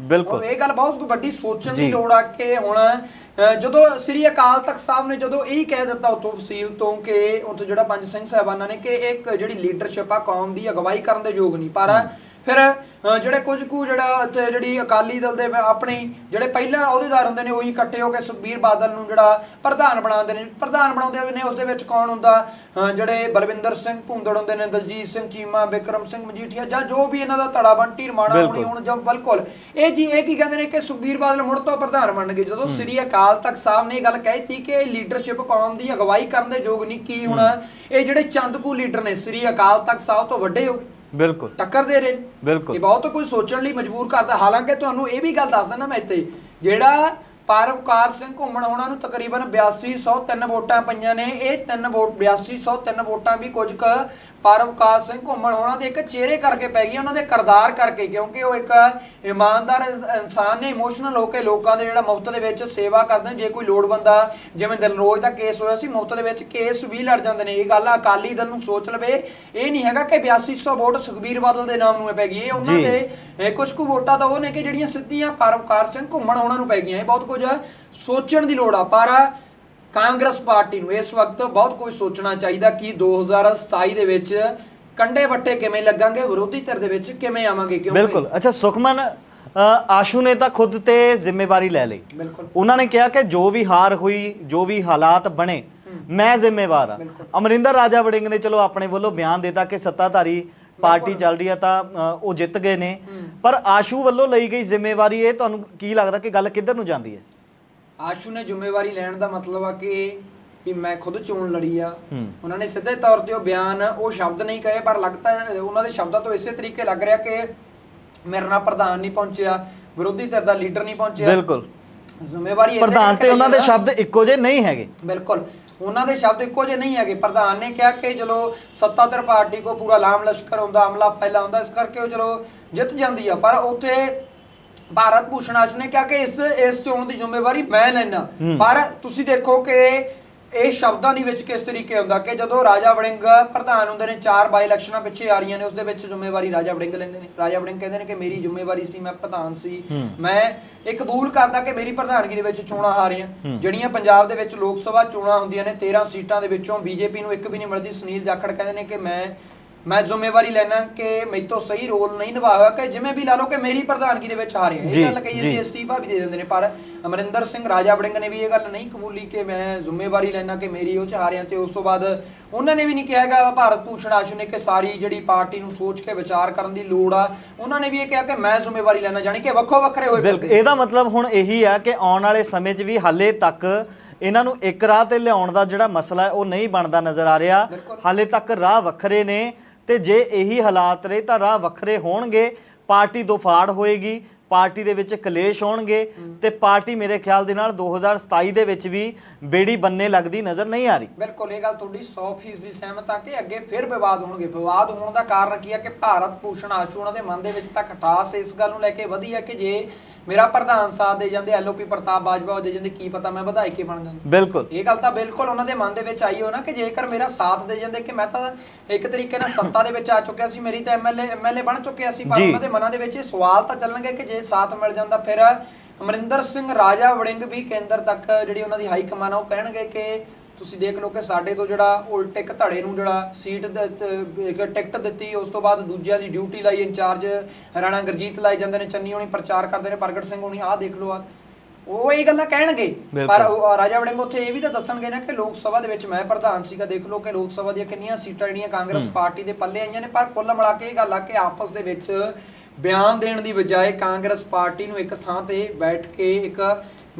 ਬਿਲਕੁਲ ਇਹ ਗੱਲ ਬਹੁਤ ਵੱਡੀ ਸੋਚਣ। ਦੀ ਲੋੜ ਆ ਕਿ ਹੁਣ ਜਦੋਂ ਸ੍ਰੀ ਅਕਾਲ ਤਖਤ ਸਾਹਿਬ ਨੇ ਜਦੋਂ ਇਹ ਕਹਿ ਦਿੱਤਾ ਉਤੋਂ ਵਸੀਲ ਤੋਂ ਕਿ ਉੱਥੇ ਜਿਹੜਾ ਪੰਜ ਸਿੰਘ ਸਾਹਿਬਾਨਾਂ ਨੇ ਕਿ ਇੱਕ ਜਿਹੜੀ ਲੀਡਰਸ਼ਿਪ ਆ ਕੌਮ ਦੀ ਅਗਵਾਈ ਕਰਨ ਦੇ ਯੋਗ ਨਹੀਂ ਪਰ ਫਿਰ ਜਿਹੜੇ ਕੁਝ ਕੁ ਜਿਹੜਾ ਤੇ ਜਿਹੜੀ ਅਕਾਲੀ ਦਲ ਦੇ ਆਪਣੀ ਜਿਹੜੇ ਪਹਿਲਾਂ ਅਹੁਦੇਦਾਰ ਹੁੰਦੇ ਨੇ ਉਹੀ ਇਕੱਠੇ ਹੋ ਕੇ ਸੁਖਬੀਰ ਬਾਦਲ ਨੂੰ ਜਿਹੜਾ ਪ੍ਰਧਾਨ ਬਣਾਉਂਦੇ ਨੇ। ਪ੍ਰਧਾਨ ਬਣਾਉਂਦੇ ਨੇ ਉਸ ਦੇ ਵਿੱਚ ਕੌਣ ਹੁੰਦਾ? ਜਿਹੜੇ ਬਲਵਿੰਦਰ ਸਿੰਘ ਭੁੰਦੜ ਹੁੰਦੇ ਨੇ ਦਲਜੀਤ ਸਿੰਘ ਚੀਮਾ ਬਿਕਰਮ ਸਿੰਘ ਮਜੀਠੀਆ ਜਾਂ ਜੋ ਵੀ ਇਹਨਾਂ ਦਾ ਧੜਾ ਬੰਟੀ ਰਮਾਣਾ ਹੋਣੀ। ਹੁਣ ਜਦ ਬਿਲਕੁਲ। ਇਹ ਜੀ ਇਹ ਕੀ ਕਹਿੰਦੇ ਨੇ ਕਿ ਸੁਖਬੀਰ ਬਾਦਲ ਮੁੜ ਤੋਂ ਪ੍ਰਧਾਨ ਬਣ ਗਏ। ਜਦੋਂ ਸ੍ਰੀ ਅਕਾਲ ਤਖਤ ਸਾਹਿਬ ਨੇ ਇਹ ਗੱਲ ਕਹਿਤੀ ਕਿ ਲੀਡਰਸ਼ਿਪ ਕੌਮ ਦੀ ਅਗਵਾਈ ਕਰਨ ਦੇ ਯੋਗ ਨਹੀਂ ਕੀ ਹੁਣ? ਇਹ ਜਿਹੜੇ ਚੰਦਕੂ ਲੀਡਰ ਨੇ ਸ੍ਰੀ ਅਕਾਲ ਤਖਤ ਸਾਹਿਬ ਤੋਂ ਵੱਡੇ ਹੋ ਬਿਲਕੁਲ। ਟੱਕਰ ਦੇ ਰਹੇ ਨੇ। ਬਿਲਕੁਲ। ਇਹ ਬਹੁਤ ਕੁਝ ਸੋਚਣ ਲਈ ਮਜਬੂਰ ਕਰਦਾ। ਹਾਲਾਂਕਿ ਤੁਹਾਨੂੰ ਇਹ ਵੀ ਗੱਲ ਦੱਸ ਦਿੰਦਾ ਮੈਂ ਇੱਥੇ ਜਿਹੜਾ ਪਰਵਕਾਰ ਸਿੰਘ ਘੁੰਮਣ ਉਹਨਾਂ ਨੂੰ ਤਕਰੀਬਨ 8203 ਵੋਟਾਂ ਪਈਆਂ ਨੇ ਇਹ ਤਿੰਨ ਵੋਟ 8203 ਵੋਟਾਂ ਵੀ ਕੁਝ ਕੁ ਪਰਵਕਾਰ ਸਿੰਘ ਘੁੰਮਣ ਉਹਨਾਂ ਦੇ ਇੱਕ ਚਿਹਰੇ ਕਰਕੇ ਪੈ ਗਈ ਉਹਨਾਂ ਦੇ ਕਰਦਾਰ ਕਰਕੇ ਕਿਉਂਕਿ ਉਹ ਇੱਕ ਇਮਾਨਦਾਰ ਇਨਸ- ਇਨਸਾਨ ਨੇ ਇਮੋਸ਼ਨਲ ਹੋ ਕੇ ਲੋਕਾਂ ਦੇ ਜਿਹੜਾ ਮੁਫਤ ਦੇ ਵਿੱਚ ਸੇਵਾ ਕਰਦੇ ਜੇ ਕੋਈ ਲੋੜਵੰਦਾ ਜਿਵੇਂ ਦਿਲਰੋਜ਼ ਦਾ ਕੇਸ ਹੋਇਆ ਸੀ ਮੁਫਤ ਦੇ ਵਿੱਚ ਕੇਸ ਵੀ ਲੜ ਜਾਂਦੇ ਨੇ ਇਹ ਗੱਲ ਅਕਾਲੀ ਦਲ ਨੂੰ ਸੋਚ ਲਵੇ ਇਹ ਨਹੀਂ ਹੈਗਾ ਕਿ 8200 ਵੋਟ ਸੁਖਬੀਰ ਬਾਦਲ ਦੇ ਨਾਮ ਨੂੰ ਪੈ ਗਈ ਇਹ ਉਹਨਾਂ। ਦੇ ਕੁਝ ਕੁ ਵੋਟਾਂ ਤਾਂ ਉਹ ਨੇ ਕਿ ਜਿਹੜੀਆਂ ਸਿੱਧੀਆਂ ਪਰਵਕਾਰ ਸਿੰਘ ਘੁੰਮਣ ਉਹਨਾਂ ਨੂੰ ਪੈ ਗਈਆਂ ਇਹ ਬਹੁਤ ਕੁਝ ਸੋਚਣ ਦੀ ਲੋੜ ਆ ਪਰ ਕਾਂਗਰਸ ਪਾਰਟੀ ਨੂੰ ਇਸ ਵਕਤ ਬਹੁਤ ਕੁਝ ਸੋਚਣਾ ਚਾਹੀਦਾ ਕਿ 2027 ਦੇ ਵਿੱਚ ਕੰਡੇ ਵੱਟੇ ਕਿਵੇਂ ਲੱਗਾਂਗੇ ਵਿਰੋਧੀ ਧਿਰ ਦੇ ਵਿੱਚ ਕਿਵੇਂ ਆਵਾਂਗੇ ਕਿਉਂਕਿ ਬਿਲਕੁਲ। ਅੱਛਾ ਸੁਖਮਨ ਆਸ਼ੂ ਨੇ ਤਾਂ ਖੁਦ ਤੇ ਜ਼ਿੰਮੇਵਾਰੀ ਲੈ ਲਈ। ਬਿਲਕੁਲ। ਉਹਨਾਂ ਨੇ ਕਿਹਾ ਕਿ ਜੋ ਵੀ ਹਾਰ ਹੋਈ ਜੋ ਵੀ ਹਾਲਾਤ ਬਣੇ ਮੈਂ ਜ਼ਿੰਮੇਵਾਰ ਆ। ਅਮਰਿੰਦਰ ਰਾਜਾ ਵੜਿੰਗ ਨੇ ਚਲੋ ਆਪਣੇ ਵੱਲੋਂ ਬਿਆਨ ਦਿੱਤਾ ਕਿ ਸੱਤਾਧਾਰੀ ਪਾਰਟੀ ਚੱਲ ਰਹੀ ਆ ਤਾਂ ਅ, ਉਹ ਜਿੱਤ ਗਏ ਨੇ। ਪਰ ਆਸ਼ੂ ਵੱਲੋਂ ਲਈ ਗਈ ਜ਼ਿੰਮੇਵਾਰੀ ਇਹ ਤੁਹਾਨੂੰ ਕੀ ਲੱਗਦਾ ਕਿ ਗੱਲ ਕਿੱਧਰ ਨੂੰ ਜਾਂਦੀ ਹੈ? ਆਸ਼ੂ ਨੇ ਜ਼ਿੰਮੇਵਾਰੀ ਲੈਣ ਦਾ ਮਤਲਬ ਆ ਕਿ ਵੀ ਮੈਂ ਖੁਦ ਚੋਣ ਲੜੀ ਆ। ਹੂੰ। ਉਹਨਾਂ ਨੇ ਸਿੱਧੇ ਤੌਰ ਤੇ ਉਹ ਬਿਆਨ ਉਹ ਸ਼ਬਦ ਨਹੀਂ ਕਹੇ ਪਰ ਲੱਗਦਾ ਹੈ ਉਹਨਾਂ ਦੇ ਸ਼ਬਦਾਂ ਤੋਂ ਇਸੇ ਤਰੀਕੇ ਲੱਗ ਰਿਹਾ ਕਿ ਮੇਰੇ ਨਾਲ ਪ੍ਰਧਾਨ ਨਹੀਂ ਪਹੁੰਚਿਆ ਵਿਰੋਧੀ ਧਿਰ ਦਾ ਲੀਡਰ ਨਹੀਂ ਪਹੁੰਚਿਆ। ਬਿਲਕੁਲ। ਜ਼ਿੰਮੇਵਾਰੀ ਇਸੇ ਪ੍ਰਧਾਨ ਕਰਕੇ ਤੇ ਉਹਨਾਂ ਦੇ ਲਈ ਆ। ਨਾ। ਸ਼ਬਦ ਇੱਕੋ ਜਿਹੇ ਨਹੀਂ ਹੈਗੇ। ਬਿਲਕੁਲ। ਉਹਨਾਂ ਦੇ ਸ਼ਬਦ ਇੱਕੋ ਜਿਹੇ ਨਹੀਂ ਹੈਗੇ। ਪ੍ਰਧਾਨ ਨੇ ਕਿਹਾ ਕਿ ਚਲੋ ਸੱਤਾਧਰ ਪਾਰਟੀ ਕੋ ਪੂਰਾ ਲਾਮ ਲਸ਼ਕਰ ਹੁੰਦਾ ਅਮਲਾ ਫੈਲਾ ਹੁੰਦਾ ਇਸ ਕਰਕੇ ਉਹ ਚਲੋ ਜਿੱਤ ਜਾਂਦੀ ਆ। ਪਰ ਉੱਥੇ ਭਾਰਤ ਭੂਸ਼ਣ ਆਸ਼ੂ ਨੇ ਕਿਹਾ ਕਿ ਇਸ ਇਸ ਚੋਣ ਦੀ ਜ਼ਿੰਮੇਵਾਰੀ ਮੈਂ ਲੈਣਾ। ਪਰ ਤੁਸੀਂ ਦੇਖੋ ਕਿ ਇਹ ਸ਼ਬਦਾਂ ਦੇ ਵਿੱਚ ਕਿਸ ਤਰੀਕੇ ਹੁੰਦਾ ਕਿ ਜਦੋਂ ਰਾਜਾ ਵੜਿੰਗ ਪ੍ਰਧਾਨ ਹੁੰਦੇ ਨੇ ਚਾਰ ਬਾਈ ਇਲੈਕਸ਼ਨਾਂ ਪਿੱਛੇ ਆ ਰਹੀਆਂ ਨੇ ਉਸ ਦੇ ਵਿੱਚ ਜ਼ਿੰਮੇਵਾਰੀ ਰਾਜਾ ਵੜਿੰਗ ਲੈਂਦੇ ਨੇ ਰਾਜਾ ਵੜਿੰਗ ਕਹਿੰਦੇ ਨੇ ਕਿ ਮੇਰੀ ਜ਼ਿੰਮੇਵਾਰੀ ਸੀ ਮੈਂ ਪ੍ਰਧਾਨ ਸੀ। ਮੈਂ ਇਹ ਕਬੂਲ ਕਰਦਾ ਕਿ ਮੇਰੀ ਪ੍ਰਧਾਨਗੀ ਦੇ ਵਿੱਚ ਚੋਣਾਂ ਹਾਰੀਆਂ ਹੂੰ। ਜਿਹੜੀਆਂ ਪੰਜਾਬ ਦੇ ਵਿੱਚ ਲੋਕ ਸਭਾ ਚੋਣਾਂ ਹੁੰਦੀਆਂ ਨੇ 13 ਸੀਟਾਂ ਦੇ ਵਿੱਚੋਂ ਬੀਜੇਪੀ ਨੂੰ ਇੱਕ ਵੀ ਨਹੀਂ ਮਿਲਦੀ ਸੁਨੀਲ ਜਾਖੜ ਕਹਿੰਦੇ ਨੇ ਕਿ ਮੈਂ ਮੈਂ ਜ਼ਿੰਮੇਵਾਰੀ ਲੈਣਾ ਕਿ ਮੈਥੋਂ ਸਹੀ ਰੋਲ ਨਹੀਂ ਨਿਭਾਇਆ ਕਿ ਜਿਵੇਂ ਵੀ ਲਾ ਲਓ ਕਿ ਮੇਰੀ ਪ੍ਰਧਾਨਗੀ ਦੇ ਵਿੱਚ ਹਾਰਿਆ ਜੀ, ਇਹ ਗੱਲ ਕਹੀ ਜੀ। ਅਸਤੀਫਾ ਵੀ ਦੇ ਦਿੰਦੇ ਨੇ ਪਰ ਅਮਰਿੰਦਰ ਸਿੰਘ ਰਾਜਾ ਵੜਿੰਗ ਨੇ ਵੀ ਇਹ ਗੱਲ ਨਹੀਂ ਕਬੂਲੀ ਕਿ ਮੈਂ ਜ਼ਿੰਮੇਵਾਰੀ ਲੈਣਾ ਕਿ ਮੇਰੀ ਉਹ ਚ ਹਾਰਿਆ ਤੇ ਉਸ ਤੋਂ ਬਾਅਦ ਉਹਨਾਂ ਨੇ ਵੀ ਨਹੀਂ ਕਿਹਾ ਹੈਗਾ ਭਾਰਤ ਭੂਸ਼ਣ ਆਸ਼ੂ ਨੇ ਕਿ ਸਾਰੀ ਜਿਹੜੀ ਪਾਰਟੀ ਨੂੰ ਸੋਚ ਕੇ ਵਿਚਾਰ ਕਰਨ ਦੀ ਲੋੜ ਆ ਉਹਨਾਂ ਨੇ ਵੀ ਇਹ ਕਿਹਾ ਕਿ ਮੈਂ ਜ਼ਿੰਮੇਵਾਰੀ ਲੈਣਾ ਜਾਣੀ ਕਿ ਵੱਖੋ ਵੱਖਰੇ ਹੋਏ ਬਿਲਕੁਲ। ਇਹਦਾ ਮਤਲਬ ਹੁਣ ਇਹੀ ਆ ਕਿ ਆਉਣ ਵਾਲੇ ਸਮੇਂ 'ਚ ਵੀ ਹਾਲੇ ਤੱਕ ਇਹਨਾਂ ਨੂੰ ਇੱਕ ਰਾਹ ਤੇ ਲਿਆਉਣ ਦਾ ਜਿਹੜਾ ਮਸਲਾ ਹੈ ਉਹ ਨਹੀਂ ਬਣਦਾ ਨਜ਼ਰ ਆ ਰਿਹਾ। ਹਾਲੇ ਤੱਕ ਰਾਹ ਵੱਖਰੇ ਨੇ ਤੇ ਜੇ ਇਹੀ ਹਾਲਾਤ ਰਹੇ ਤਾਂ ਰਾਹ ਵੱਖਰੇ ਹੋਣਗੇ, ਪਾਰਟੀ ਦੋ ਫਾੜ ਹੋਏਗੀ, ਪਾਰਟੀ ਦੇ ਵਿੱਚ ਕਲੇਸ਼ ਹੋਣਗੇ ਤੇ ਪਾਰਟੀ ਮੇਰੇ ਖਿਆਲ ਦੇ ਨਾਲ 2027 ਦੇ ਵਿੱਚ ਵੀ ਬੇੜੀ ਬੰਨੇ ਲੱਗਦੀ ਨਜ਼ਰ ਨਹੀਂ ਆ ਰਹੀ। ਬਿਲਕੁਲ, ਇਹ ਗੱਲ ਤੁਹਾਡੀ 100% ਦੀ ਸਹਿਮਤ ਆ ਕਿ ਅੱਗੇ ਫਿਰ ਵਿਵਾਦ ਹੋਣਗੇ। ਵਿਵਾਦ ਹੋਣ ਦਾ ਕਾਰਨ ਕੀ ਹੈ ਕਿ ਭਾਰਤ ਭੂਸ਼ਣ ਆਸ਼ੂ ਉਹਨਾਂ ਦੇ ਮਨ ਦੇ ਵਿੱਚ ਤਾਂ ਖਟਾਸ ਇਸ ਗੱਲ ਨੂੰ ਲੈ ਕੇ ਵਧੀ ਹੈ ਕਿ ਜੇ ਮੇਰਾ ਪ੍ਰਧਾਨ ਸਾਥ ਦੇ ਜਾਂਦੇ ਐਲਓਪੀ ਪ੍ਰਤਾਪ ਬਾਜਵਾ ਉਹ ਦੇ ਜਾਂਦੇ ਕੀ ਪਤਾ ਮੈਂ ਵਿਧਾਇਕ ਬਣ ਜਾਂਦਾ ਬਿਲਕੁਲ ਇਹ ਗੱਲ ਤਾਂ ਬਿਲਕੁਲ ਉਹਨਾਂ ਦੇ ਮਨ ਦੇ ਵਿੱਚ ਆਈ ਹੋ ਨਾ ਕਿ ਜੇਕਰ ਮੇਰਾ ਸਾਥ ਦੇ ਜਾਂਦੇ ਕਿ ਮੈਂ ਤਾਂ ਇੱਕ ਤਰੀਕੇ ਨਾਲ ਸੱਤਾ ਦੇ ਵਿੱਚ ਆ ਚੁੱਕਿਆ ਸੀ ਮੇਰੀ ਤਾਂ ਐਮਐਲਏ ਐਮਐਲਏ ਬਣ ਚੁੱਕਿਆ ਸੀ ਪਰ। ਉਹਨਾਂ ਦੇ ਮਨਾਂ ਦੇ ਵਿੱਚ ਇਹ ਸਵਾਲ ਤਾਂ ਚੱਲਣਗੇ ਕਿ ਜੇ ਸਾਥ ਮਿਲ ਜਾਂਦਾ ਫਿਰ ਅਮਰਿੰਦਰ ਸਿੰਘ ਰਾਜਾ ਵੜਿੰਗ ਵੀ ਕੇਂਦਰ ਤੱਕ ਜਿਹੜੀ ਉਹਨਾਂ ਦੀ ਹਾਈ ਕਮਾਨ ਆ ਉਹ ਕਹਿਣਗੇ ਕਿ ਤੁਸੀਂ ਦੇਖ ਲਓ ਕਿ ਸਾਡੇ ਤੋਂ ਜਿਹੜਾ ਉਲਟ ਇੱਕ ਧੜੇ ਨੂੰ ਜਿਹੜਾ ਸੀਟ ਟਿਕਟ ਦਿੱਤੀ ਉਸ ਤੋਂ ਬਾਅਦ ਦੂਜਿਆਂ ਦੀ ਡਿਊਟੀ ਲਾਈ ਇੰਚਾਰਜ ਰਾਣਾ ਗੁਰਜੀਤ ਲਾਈ ਜਾਂਦੇ ਨੇ ਚੰਨੀ ਹੋਣੀ ਪ੍ਰਚਾਰ ਕਰਦੇ ਨੇ ਪ੍ਰਗਟ ਸਿੰਘ ਹੋਣੀ ਆਹ ਦੇਖ ਲਓ ਆ ਉਹ ਇਹ ਗੱਲਾਂ ਕਹਿਣਗੇ। ਪਰ ਰਾਜਾ ਵੜਿੰਗ ਉੱਥੇ ਇਹ ਵੀ ਤਾਂ ਦੱਸਣਗੇ ਨਾ ਕਿ ਲੋਕ ਸਭਾ ਦੇ ਵਿੱਚ ਮੈਂ ਪ੍ਰਧਾਨ ਸੀਗਾ ਦੇਖ ਲਓ ਕਿ ਲੋਕ ਸਭਾ ਦੀਆਂ ਕਿੰਨੀਆਂ ਸੀਟਾਂ ਜਿਹੜੀਆਂ ਕਾਂਗਰਸ ਪਾਰਟੀ ਦੇ ਪੱਲੇ ਆਈਆਂ ਨੇ ਪਰ ਕੁੱਲ ਮਿਲਾ ਕੇ ਇਹ ਗੱਲ ਆ ਕਿ ਆਪਸ ਦੇ ਵਿੱਚ ਬਿਆਨ ਦੇਣ ਦੀ ਬਜਾਏ ਕਾਂਗਰਸ ਪਾਰਟੀ ਨੂੰ ਇੱਕ ਥਾਂ ਤੇ ਬੈਠ ਕੇ ਇੱਕ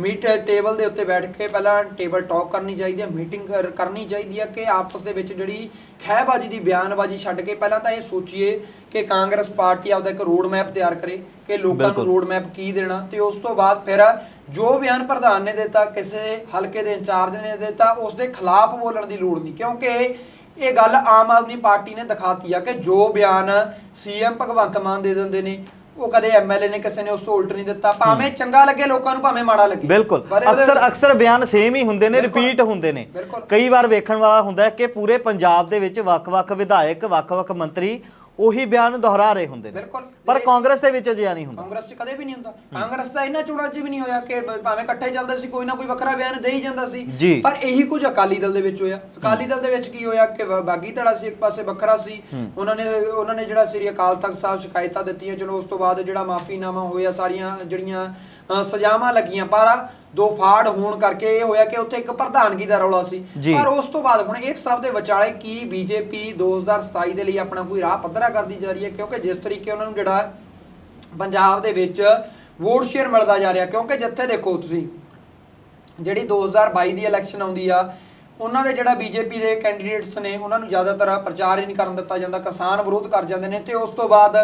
ਮੀਟ ਟੇਬਲ ਦੇ ਉੱਤੇ ਬੈਠ ਕੇ ਪਹਿਲਾਂ ਟੇਬਲ ਟਾਕ ਕਰਨੀ ਚਾਹੀਦੀ ਹੈ ਮੀਟਿੰਗ ਕਰਨੀ ਚਾਹੀਦੀ ਹੈ ਕਿ ਆਪਸ ਦੇ ਵਿੱਚ ਜਿਹੜੀ ਖਹਿਬਾਜ਼ੀ ਦੀ ਬਿਆਨਬਾਜ਼ੀ ਛੱਡ ਕੇ ਪਹਿਲਾਂ ਤਾਂ ਇਹ ਸੋਚੀਏ ਕਿ ਕਾਂਗਰਸ ਪਾਰਟੀ ਆਪਦਾ ਇੱਕ ਰੋਡ ਮੈਪ ਤਿਆਰ ਕਰੇ ਕਿ ਲੋਕਾਂ ਨੂੰ। ਰੋਡ ਮੈਪ ਕੀ ਦੇਣਾ ਤੇ ਉਸ ਤੋਂ ਬਾਅਦ ਫਿਰ ਜੋ ਬਿਆਨ ਪ੍ਰਧਾਨ ਨੇ ਦਿੱਤਾ ਕਿਸੇ ਹਲਕੇ ਦੇ ਇੰਚਾਰਜ ਨੇ ਦਿੱਤਾ ਉਸ ਦੇ ਖਿਲਾਫ ਬੋਲਣ ਦੀ ਲੋੜ ਨਹੀਂ ਕਿਉਂਕਿ ਇਹ ਗੱਲ ਆਮ ਆਦਮੀ ਪਾਰਟੀ ਨੇ ਦਿਖਾਤੀ ਆ ਕਿ ਜੋ ਬਿਆਨ ਸੀਐਮ ਭਗਵੰਤ ਮਾਨ ਦੇ ਦਿੰਦੇ ਨੇ ਉਹ ਕਦੇ ਐਮਐਲਏ ਨੇ ਕਿਸੇ ਨੇ ਉਸ ਤੋਂ ਉਲਟ ਨਹੀਂ ਦਿੱਤਾ। ਭਾਵੇਂ ਚੰਗਾ ਲੱਗੇ ਲੋਕਾਂ ਨੂੰ ਭਾਵੇਂ ਮਾੜਾ ਲੱਗੇ। ਬਿਲਕੁਲ। ਪਰ ਅਕਸਰ ਅਕਸਰ ਬਿਆਨ ਸੇਮ ਹੀ ਹੁੰਦੇ ਨੇ ਬਿਲਕੁਲ। ਰਿਪੀਟ ਹੁੰਦੇ ਨੇ। ਬਿਲਕੁਲ। ਕਈ ਵਾਰ ਵੇਖਣ ਵਾਲਾ ਹੁੰਦਾ ਹੈ ਕਿ ਪੂਰੇ ਪੰਜਾਬ ਦੇ ਵਿੱਚ ਵੱਖ-ਵੱਖ ਵਿਧਾਇਕ ਵੱਖ-ਵੱਖ ਮੰਤਰੀ ਉਹੀ ਬਿਆਨ ਦੁਹਰਾ ਰਹੇ ਹੁੰਦੇ ਨੇ। ਬਿਲਕੁਲ। ਪਰ ਕਾਂਗਰਸ ਦੇ ਵਿੱਚ ਅਜਿਹਾ ਨਹੀਂ ਹੁੰਦਾ। ਕਾਂਗਰਸ 'ਚ ਕਦੇ ਵੀ ਨਹੀਂ ਹੁੰਦਾ। ਕਾਂਗਰਸ ਤਾਂ ਇਹਨਾਂ ਚੋਣਾਂ 'ਚ ਵੀ ਨਹੀਂ ਹੋਇਆ ਕਿ ਭਾਵੇਂ ਇਕੱਠੇ ਚੱਲਦੇ ਸੀ ਕੋਈ ਨਾ ਕੋਈ ਵੱਖਰਾ ਬਿਆਨ ਦੇ ਹੀ ਜਾਂਦਾ ਸੀ। ਪਰ ਇਹੀ ਕੁਝ ਅਕਾਲੀ ਦਲ ਦੇ ਵਿੱਚ ਹੋਇਆ। ਅਕਾਲੀ ਦਲ ਦੇ ਵਿੱਚ ਕੀ ਹੋਇਆ ਕਿ ਬਾਗੀ ਧੜਾ ਸੀ ਇੱਕ ਪਾਸੇ ਵੱਖਰਾ ਸੀ। ਉਹਨਾਂ ਨੇ ਉਹਨਾਂ ਨੇ ਜਿਹੜਾ ਸ੍ਰੀ ਅਕਾਲ ਤਖਤ ਸਾਹਿਬ ਸ਼ਿਕਾਇਤਾਂ ਦਿੱਤੀਆਂ। ਚਲੋ ਉਸ ਤੋਂ ਬਾਅਦ ਜਿਹੜਾ ਮਾਫੀਨਾਮਾ ਹੋਇਆ ਸਾਰੀਆਂ ਜਿਹੜੀਆਂ ਸਜ਼ਾਵਾਂ ਲੱਗੀਆਂ ਪਰ ਦੋ ਫਾੜ ਹੋਣ ਕਰਕੇ ਇਹ ਹੋਇਆ ਕਿ ਉੱਥੇ ਇੱਕ ਪ੍ਰਧਾਨਗੀ ਦਾ ਰੌਲਾ ਸੀ। ਪਰ ਉਸ ਤੋਂ ਬਾਅਦ ਹੁਣ ਇੱਕ ਸਭ ਦੇ ਵਿਚਾਲੇ ਕੀ ਬੀਜੇਪੀ 2027 ਦੇ ਲਈ ਆਪਣਾ ਕੋਈ ਰਾਹ ਪੱਧਰਾ ਕਰਦੀ ਜਾ ਰਹੀ ਹੈ ਕਿਉਂਕਿ ਜਿਸ ਤਰੀਕੇ ਉਹਨਾਂ ਨੂੰ ਜਿਹੜਾ ਪੰਜਾਬ ਦੇ ਵਿੱਚ ਵੋਟ ਸ਼ੇਅਰ ਮਿਲਦਾ ਜਾ ਰਿਹਾ ਕਿਉਂਕਿ ਜਿੱਥੇ ਦੇਖੋ ਤੁਸੀਂ ਜਿਹੜੀ 2022 ਦੀ ਇਲੈਕਸ਼ਨ ਆਉਂਦੀ ਆ ਉਹਨਾਂ ਦੇ ਜਿਹੜਾ ਬੀਜੇਪੀ ਦੇ ਕੈਂਡੀਡੇਟਸ ਨੇ ਉਹਨਾਂ ਨੂੰ ਜ਼ਿਆਦਾਤਰ ਪ੍ਰਚਾਰ ਹੀ ਨਹੀਂ ਕਰਨ ਦਿੱਤਾ ਜਾਂਦਾ ਕਿਸਾਨ ਵਿਰੋਧ ਕਰ ਜਾਂਦੇ ਨੇ ਤੇ ਉਸ ਤੋਂ ਬਾਅਦ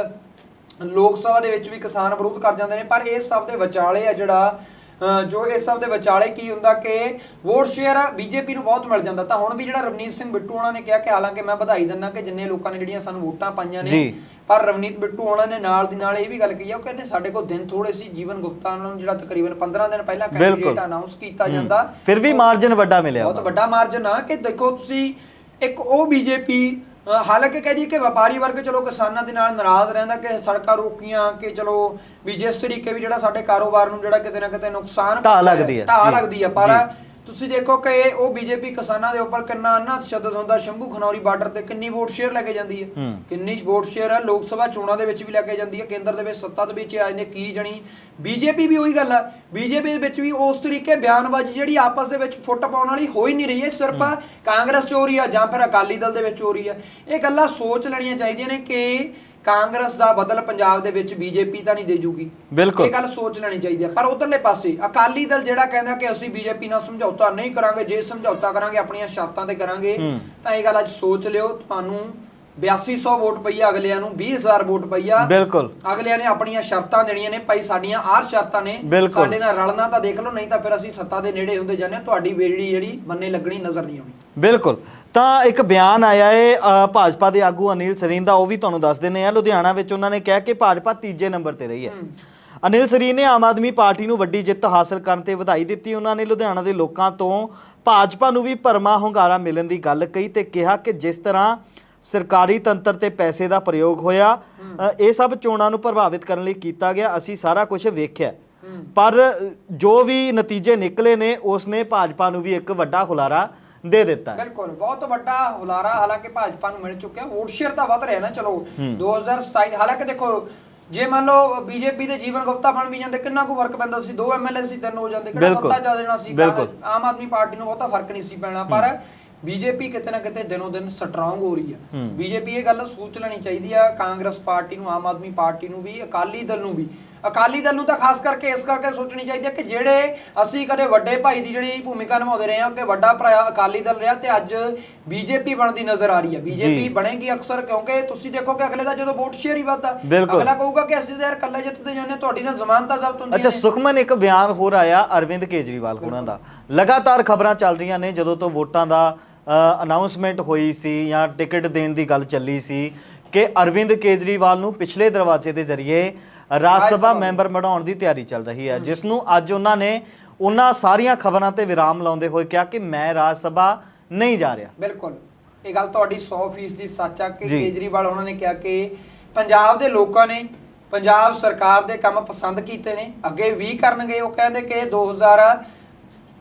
ਲੋਕ ਸਭਾ ਦੇ ਵਿੱਚ ਵੀ ਕਿਸਾਨ ਵਿਰੋਧ ਕਰ ਜਾਂਦੇ ਨੇ ਪਰ ਇਸ ਸਭ ਦੇ ਵਿਚਾਲੇ ਆ ਜਿਹੜਾ ਜੋ ਇਸ ਸਭ ਦੇ ਵਿਚਾਲੇ ਕੀ ਹੁੰਦਾ ਕਿ ਵੋਟ ਸ਼ੇਅਰ ਬੀਜੇਪੀ ਨੂੰ ਬਹੁਤ ਮਿਲ ਜਾਂਦਾ ਤਾਂ ਹੁਣ ਵੀ ਜਿਹੜਾ ਰਵਨੀਤ ਸਿੰਘ ਬਿੱਟੂ ਉਹਨਾਂ ਨੇ ਕਿਹਾ ਕਿ ਹਾਲਾਂਕਿ ਮੈਂ ਵਧਾਈ ਦਿੰਦਾ ਕਿ ਜਿੰਨੇ ਲੋਕਾਂ ਨੇ ਜਿਹੜੀਆਂ ਸਾਨੂੰ ਵੋਟਾਂ ਪਾਈਆਂ ਨੇ। ਪਰ ਰਵਨੀਤ ਬਿੱਟੂ ਉਹਨਾਂ ਨੇ ਨਾਲ ਦੀ ਨਾਲ ਇਹ ਵੀ ਗੱਲ ਕਹੀ ਆ ਉਹ ਕਹਿੰਦੇ ਸਾਡੇ ਕੋਲ ਦਿਨ ਥੋੜੇ ਸੀ ਜੀਵਨ ਗੁਪਤਾ ਉਹਨਾਂ ਨੂੰ ਜਿਹੜਾ ਤਕਰੀਬਨ 15 ਦਿਨ ਪਹਿਲਾਂ। ਕੈਂਡੀਡੇਟ ਅਨਾਉਂਸ ਕੀਤਾ ਜਾਂਦਾ ਫਿਰ ਵੀ ਮਾਰਜਨ ਵੱਡਾ ਮਿਲਿਆ ਬਹੁਤ। ਵੱਡਾ ਮਾਰਜਨ ਆ ਕਿ ਦੇਖੋ ਤੁਸੀਂ ਇੱਕ ਉਹ ਬੀਜੇਪੀ ਹਾਲਾਂਕਿ ਕਹਿ ਦਈਏ ਕਿ ਵਪਾਰੀ ਵਰਗ ਚਲੋ ਕਿਸਾਨਾਂ ਦੇ ਨਾਲ ਨਾਰਾਜ਼ ਰਹਿੰਦਾ ਕਿ ਸੜਕਾਂ ਰੋਕੀਆਂ ਕਿ ਚਲੋ ਵੀ ਜਿਸ ਤਰੀਕੇ ਵੀ ਜਿਹੜਾ ਸਾਡੇ ਕਾਰੋਬਾਰ ਨੂੰ ਜਿਹੜਾ ਕਿਤੇ ਨਾ ਕਿਤੇ ਨੁਕਸਾਨ ਢਾਹ ਲੱਗਦੀ ਹੈ, ਢਾਹ ਲੱਗਦੀ ਆ ਪਰ। ਤੁਸੀਂ ਦੇਖੋ ਕਿ ਉਹ ਬੀਜੇਪੀ ਕਿਸਾਨਾਂ ਦੇ ਉੱਪਰ ਕਿੰਨਾ ਨਾ ਤਸ਼ੱਦਦ ਹੁੰਦਾ। ਸ਼ੰਭੂ ਖਨੌਰੀ ਬਾਰਡਰ ਤੇ ਕਿੰਨੀ ਵੋਟ ਸ਼ੇਅਰ ਲੈ ਕੇ ਜਾਂਦੀ ਹੈ। ਹੂੰ। ਕਿੰਨੀ ਵੋਟ ਸ਼ੇਅਰ ਹੈ। ਲੋਕ ਸਭਾ ਚੋਣਾਂ ਦੇ ਵਿੱਚ ਵੀ ਲੈ ਕੇ ਜਾਂਦੀ ਹੈ। ਕੇਂਦਰ ਦੇ ਵਿੱਚ ਸੱਤਾ ਦੇ ਵਿੱਚ ਆਏ ਨੇ ਕੀ ਜਣੀ? ਬੀਜੇਪੀ ਵੀ ਉਹੀ ਗੱਲ ਆ। ਬੀਜੇਪੀ ਦੇ ਵਿੱਚ ਵੀ ਉਸ ਤਰੀਕੇ ਬਿਆਨਬਾਜ਼ੀ ਜਿਹੜੀ ਆਪਸ ਦੇ ਵਿੱਚ ਫੁੱਟ ਪਾਉਣ ਵਾਲੀ ਹੋ ਹੀ ਨਹੀਂ ਰਹੀ ਹੈ। ਸਿਰਫ ਕਾਂਗਰਸ ਚ ਹੋ ਰਹੀ ਆ ਜਾਂ ਫਿਰ ਅਕਾਲੀ ਦਲ ਦੇ ਵਿੱਚ ਹੋ ਰਹੀ ਆ। ਇਹ ਗੱਲਾਂ ਸੋਚ ਲੈਣੀਆਂ ਚਾਹੀਦੀਆਂ ਨੇ ਕਿ ਕਾਂਗਰਸ ਦਾ ਬਦਲ ਪੰਜਾਬ ਦੇ ਵਿੱਚ ਬੀਜੇਪੀ ਤਾਂ ਨਹੀਂ ਦੇ ਜੂਗੀ ਬਿਲਕੁਲ। ਇਹ ਗੱਲ ਸੋਚ ਲੈਣੀ ਚਾਹੀਦੀ ਹੈ ਪਰ ਉਧਰਲੇ ਪਾਸੇ ਅਕਾਲੀ ਦਲ ਜਿਹੜਾ ਕਹਿੰਦਾ ਕਿ ਅਸੀਂ ਬੀਜੇਪੀ ਨਾਲ ਸਮਝੌਤਾ ਨਹੀਂ ਕਰਾਂਗੇ ਜੇ ਸਮਝੌਤਾ ਕਰਾਂਗੇ ਆਪਣੀਆਂ ਸ਼ਰਤਾਂ ਤੇ ਕਰਾਂਗੇ। ਤਾਂ ਇਹ ਗੱਲ ਅੱਜ ਸੋਚ ਲਿਓ ਤੁਹਾਨੂੰ 8200 ਵੋਟ ਪਈ ਆ ਅਗਲਿਆਂ ਨੂੰ 20000 ਵੋਟ ਪਈ ਆ। ਬਿਲਕੁਲ। ਅਗਲਿਆਂ ਨੇ ਆਪਣੀਆਂ ਸ਼ਰਤਾਂ ਦੇਣੀਆਂ ਨੇ ਭਾਈ ਸਾਡੀਆਂ ਆਹ ਸ਼ਰਤਾਂ ਨੇ। ਸਾਡੇ ਨਾਲ ਰਲਣਾ ਤਾਂ ਦੇਖ ਲਓ ਨਹੀਂ ਤਾਂ ਫਿਰ ਅਸੀਂ ਸੱਤਾ ਦੇ ਨੇੜੇ ਹੁੰਦੇ ਜਾਂਦੇ ਤੁਹਾਡੀ ਬੇੜੀ ਜਿਹੜੀ ਬੰਨੇ ਲੱਗਣੀ ਨਜ਼ਰ ਨਹੀਂ ਆਉਣੀ। ਬਿਲਕੁਲ। ਤਾਂ ਇੱਕ ਬਿਆਨ ਆਇਆ ਅ, ਭਾਜਪਾ ਦੇ ਆਗੂ ਅਨਿਲ ਸਰੀਨ ਦਾ ਉਹ ਵੀ ਤੁਹਾਨੂੰ ਦੱਸ ਦਿੰਦੇ ਆ ਲੁਧਿਆਣਾ ਵਿੱਚ ਉਹਨਾਂ ਨੇ ਕਿਹਾ ਕਿ ਭਾਜਪਾ ਤੀਜੇ ਨੰਬਰ ਤੇ ਰਹੀ ਹੈ। ਅਨਿਲ ਸਰੀਨ ਨੇ ਆਮ ਆਦਮੀ ਪਾਰਟੀ ਨੂੰ ਵੱਡੀ ਜਿੱਤ ਹਾਸਲ ਕਰਨ ਤੇ ਵਧਾਈ ਦਿੱਤੀ। ਉਹਨਾਂ ਨੇ ਲੁਧਿਆਣਾ ਦੇ ਲੋਕਾਂ ਤੋਂ ਭਾਜਪਾ ਨੂੰ ਵੀ ਭਰਮਾ ਹੁੰਗਾਰਾ ਮਿਲਣ ਦੀ ਗੱਲ ਕਹੀ ਤੇ ਕਿਹਾ ਕਿ ਜਿਸ ਤਰ੍ਹਾਂ ਸਰਕਾਰੀ ਤੰਤਰ ਤੇ ਪੈਸੇ ਦਾ ਪ੍ਰਯੋਗ ਹੋਇਆ। ਇਹ ਸਭ ਚੋਣਾਂ ਨੂੰ ਪ੍ਰਭਾਵਿਤ ਕਰਨ ਲਈ ਕੀਤਾ ਗਿਆ। ਅਸੀਂ ਸਾਰਾ ਕੁਝ ਵੇਖਿਆ। ਪਰ ਜੋ ਵੀ ਨਤੀਜੇ ਨਿਕਲੇ ਨੇ ਉਸ ਨੇ ਭਾਜਪਾ ਨੂੰ ਵੀ ਇੱਕ ਵੱਡਾ ਹੁਲਾਰਾ ਦੇ ਦਿੱਤਾ। ਬਿਲਕੁਲ ਬਹੁਤ ਵੱਡਾ ਹੁਲਾਰਾ। ਹਾਲਾਂਕਿ ਭਾਜਪਾ ਨੂੰ ਮਿਲ ਚੁੱਕਿਆ। ਵੋਟ ਸ਼ੇਅਰ ਤਾਂ ਵੱਧ ਰਿਹਾ ਨਾ ਚਲੋ। 2027 ਦੇ- ਹਾਲਾਂਕਿ ਦੇਖੋ ਜੇ ਮੰਨ ਲਓ ਬੀਜੇਪੀ ਦੇ ਜੀਵਨ ਗੁਪਤਾ ਬਣ ਵੀ ਜਾਂਦੇ ਕਿੰਨਾ ਕੁ ਫ਼ਰਕ ਪੈਂਦਾ ਸੀ? ਦੋ ਐਮਐਲਏ ਸੀ ਤਿੰਨ ਹੋ ਜਾਂਦੇ ਕਿਹੜਾ। ਸੱਤਾ ਚੱਲ ਜਾਣਾ ਸੀ। ਆਮ ਆਦਮੀ ਪਾਰਟੀ ਨੂੰ ਬਹੁਤਾ ਫ਼ਰਕ ਨਹੀਂ ਸੀ ਪੈਣਾ। ਪਰ ਬੀਜੇਪੀ ਕਿਤੇ ਨਾ ਕਿਤੇ ਦਿਨੋਂ ਦਿਨ ਸਟਰੋਂਗ ਹੋ ਰਹੀ ਹੈ। ਬੀਜੇਪੀ ਇਹ ਗੱਲ ਸੋਚ ਲੈਣੀ ਚਾਹੀਦੀ ਆ ਕਾਂਗਰਸ ਪਾਰਟੀ ਨੂੰ ਆਮ ਆਦਮੀ ਪਾਰਟੀ ਨੂੰ ਵੀ ਅਕਾਲੀ ਦਲ ਨੂੰ ਵੀ ਅਕਾਲੀ ਦਲ ਨੂੰ ਤਾਂ ਖਾਸ ਕਰਕੇ ਇਸ ਕਰਕੇ ਸੋਚਣੀ ਚਾਹੀਦੀ ਹੈ ਕਿ ਜਿਹੜੇ ਅਸੀਂ ਕਦੇ ਵੱਡੇ ਭਾਈ ਦੀ ਜਿਹੜੀ ਭੂਮਿਕਾ ਨਿਭਾਉਂਦੇ ਰਹੇ ਹਾਂ ਕਿ ਵੱਡਾ ਭਰਾ ਅਕਾਲੀ ਦਲ ਰਿਹਾ ਤੇ ਅੱਜ ਬੀਜੇਪੀ ਬਣਦੀ ਨਜ਼ਰ ਆ ਰਹੀ ਹੈ ਬੀਜੇਪੀ। ਬਣੇਗੀ ਅਕਸਰ ਕਿਉਂਕਿ ਤੁਸੀਂ ਦੇਖੋ ਕਿ ਅਗਲੇ ਦਾ ਜਦੋਂ ਵੋਟ ਸ਼ੇਅਰ ਹੀ ਵੱਧਦਾ। ਅਗਲਾ ਕਹੂਗਾ ਕਿ ਅਸੀਂ ਤਾਂ ਯਾਰ ਇਕੱਲੇ ਜਿੱਤਦੇ ਜਾਂਦੇ ਤੁਹਾਡੀ ਤਾਂ ਜ਼ਮਾਨਤਾਂ ਜ਼ਬਤ ਹੁੰਦੀਆਂ ਅੱਛਾ। ਸੁਖਮਨ ਇੱਕ ਬਿਆਨ ਹੋਰ ਆਇਆ ਅਰਵਿੰਦ ਕੇਜਰੀਵਾਲ ਕੋਲਾਂ ਦਾ ਲਗਾਤਾਰ ਖਬਰਾਂ ਚੱਲ ਰਹੀਆਂ ਨੇ ਜਦੋਂ ਤੋਂ ਵੋਟਾਂ ਦਾ ਅਨਾਉਂਸਮੈਂਟ ਹੋਈ ਸੀ ਜਾਂ ਟਿਕਟ ਦੇਣ ਦੀ ਗੱਲ ਚੱਲੀ ਸੀ ਕਿ ਅਰਵਿੰਦ ਕੇਜਰੀਵਾਲ ਨੂੰ ਪਿਛਲੇ ਦਰਵਾਜ਼ੇ ਦੇ ਜ਼ਰੀਏ ਰਾਜ ਸਭਾ ਮੈਂਬਰ ਬਣਾਉਣ ਦੀ ਤਿਆਰੀ ਚੱਲ ਰਹੀ ਹੈ ਜਿਸ ਨੂੰ ਅੱਜ ਉਹਨਾਂ ਨੇ ਉਹਨਾਂ ਸਾਰੀਆਂ ਖਬਰਾਂ ਤੇ ਵਿਰਾਮ ਲਾਉਂਦੇ ਹੋਏ ਕਿਹਾ ਕਿ ਮੈਂ ਰਾਜ ਸਭਾ ਨਹੀਂ ਜਾ ਰਿਹਾ। ਬਿਲਕੁਲ। ਇਹ ਗੱਲ ਤੁਹਾਡੀ 100% ਦੀ ਸੱਚ ਆ ਕਿ। ਕੇਜਰੀਵਾਲ ਉਹਨਾਂ ਨੇ ਕਿਹਾ ਕਿ ਪੰਜਾਬ ਦੇ ਲੋਕਾਂ ਨੇ ਪੰਜਾਬ ਸਰਕਾਰ ਦੇ ਕੰਮ ਪਸੰਦ ਕੀਤੇ ਨੇ ਅੱਗੇ ਵੀ ਕਰਨਗੇ। ਉਹ ਕਹਿੰਦੇ ਕਿ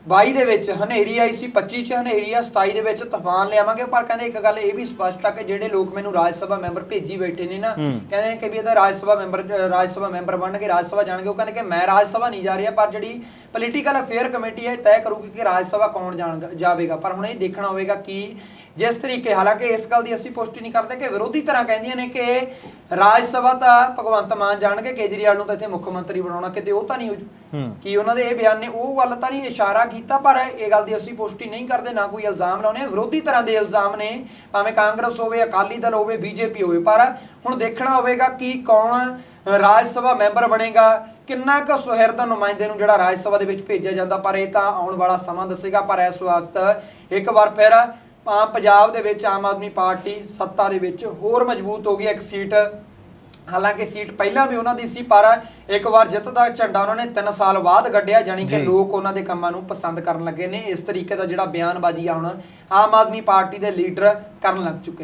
2022 ਦੇ ਵਿੱਚ ਹਨੇਰੀ ਆਈ ਸੀ 25 ਚ ਹਨੇਰੀ ਆ 27 ਦੇ ਵਿੱਚ ਤੂਫਾਨ ਲਿਆਵਾਂਗੇ। ਪਰ ਕਹਿੰਦੇ ਇੱਕ ਗੱਲ ਇਹ ਵੀ ਸਪਸ਼ਟ ਆ ਕਿ ਜਿਹੜੇ ਲੋਕ ਮੈਨੂੰ ਰਾਜ ਸਭਾ ਮੈਂਬਰ ਭੇਜੀ ਬੈਠੇ ਨੇ ਨਾ। ਕਹਿੰਦੇ ਨੇ ਕਿ ਵੀ ਇਹਦਾ ਰਾਜ ਸਭਾ ਮੈਂਬਰ ਰਾਜ ਸਭਾ ਮੈਂਬਰ ਬਣਨਗੇ ਰਾਜ ਸਭਾ ਜਾਣਗੇ। ਉਹ ਕਹਿੰਦੇ ਕਿ ਮੈਂ ਰਾਜ ਸਭਾ ਨਹੀਂ ਜਾ ਰਿਹਾ ਪਰ ਜਿਹੜੀ ਪੋਲੀਟੀਕਲ ਅਫੇਅਰ ਕਮੇਟੀ ਹੈ ਤੈਅ ਕਰੂਗੀ ਕਿ ਰਾਜ ਸਭਾ ਕੌਣ ਜਾਵੇਗਾ। ਪਰ ਹੁਣ ਇਹ ਦੇਖਣਾ ਹੋਵੇਗਾ ਕਿ ਜਿਸ ਤਰੀਕੇ ਹਾਲਾਂਕਿ ਇਸ ਗੱਲ ਦੀ ਅਸੀਂ ਪੁਸ਼ਟੀ ਨਹੀਂ ਕਰਦੇ ਕਿ ਵਿਰੋਧੀ ਤਰ੍ਹਾਂ ਕਹਿੰਦੀਆਂ ਨੇ ਕਿ ਰਾਜ ਸਭਾ ਤਾਂ ਭਗਵੰਤ ਮਾਨ ਜਾਣਗੇ ਕੇਜਰੀਵਾਲ ਨੂੰ ਤਾਂ ਇੱਥੇ ਮੁੱਖ ਮੰਤਰੀ ਬਣਾਉਣਾ ਕਿਤੇ ਉਹ ਤਾਂ ਨਹੀਂ ਹੂੰ ਕੀ ਉਹਨਾਂ ਦੇ ਇਹ ਬਿਆਨ ਨੇ ਉਹ ਗੱਲ ਤਾਂ ਨਹੀਂ ਇਸ਼ਾਰਾ ਕੀਤਾ, ਪਰ ਇਹ ਗੱਲ ਦੀ ਅਸੀਂ ਪੁਸ਼ਟੀ ਨਹੀਂ ਕਰਦੇ, ਨਾ ਕੋਈ ਇਲਜ਼ਾਮ ਲਾਉਨੇ ਵਿਰੋਧੀ ਤਰ੍ਹਾਂ ਦੇ ਇਲਜ਼ਾਮ ਨੇ, ਭਾਵੇਂ ਕਾਂਗਰਸ ਹੋਵੇ, ਅਕਾਲੀ ਦਲ ਹੋਵੇ, ਬੀਜੇਪੀ ਹੋਵੇ, ਪਰ ਹੁਣ ਦੇਖਣਾ ਹੋਵੇਗਾ ਕਿ ਕੌਣ ਰਾਜ ਸਭਾ ਮੈਂਬਰ ਬਣੇਗਾ, ਕਿੰਨਾ ਕੁ ਸੁਹਿਰਦ ਨੁਮਾਇੰਦੇ ਨੂੰ ਜਿਹੜਾ ਰਾਜ ਸਭਾ ਦੇ ਵਿੱਚ ਭੇਜਿਆ ਜਾਂਦਾ, ਪਰ ਇਹ ਤਾਂ ਆਉਣ ਵਾਲਾ ਸਮਾਂ ਦੱਸੇਗਾ, ਪਰ ਇਸ ਵਕਤ ਇੱਕ ਵਾਰ ਫਿਰ ਪੰਜਾਬ ਦੇ ਵਿੱਚ ਆਮ ਆਦਮੀ ਪਾਰਟੀ ਸੱਤਾ ਦੇ ਵਿੱਚ ਹੋਰ ਮਜ਼ਬੂਤ ਹੋ ਗਈ, ਇੱਕ ਸੀਟ ਹਾਲਾਂਕਿ ਸੀਟ ਪਹਿਲਾਂ ਵੀ ਉਹਨਾਂ ਦੀ ਸੀ ਪਰ ਇੱਕ ਵਾਰ ਜਿੱਤ ਦਾ ਝੰਡਾ ਉਹਨਾਂ ਨੇ 3 ਸਾਲ ਬਾਅਦ ਗੱਡਿਆ ਜਾਣੀ ਕਿ। ਲੋਕ ਉਹਨਾਂ ਦੇ ਕੰਮਾਂ ਨੂੰ ਪਸੰਦ ਕਰਨ ਲੱਗੇ ਨੇ ਇਸ ਤਰੀਕੇ ਦਾ ਜਿਹੜਾ ਬਿਆਨਬਾਜ਼ੀ ਆ ਹੁਣ ਆਮ ਆਦਮੀ ਪਾਰਟੀ ਦੇ ਲੀਡਰ ਕਰਨ ਲੱਗ ਚੁੱਕੇ ਨੇ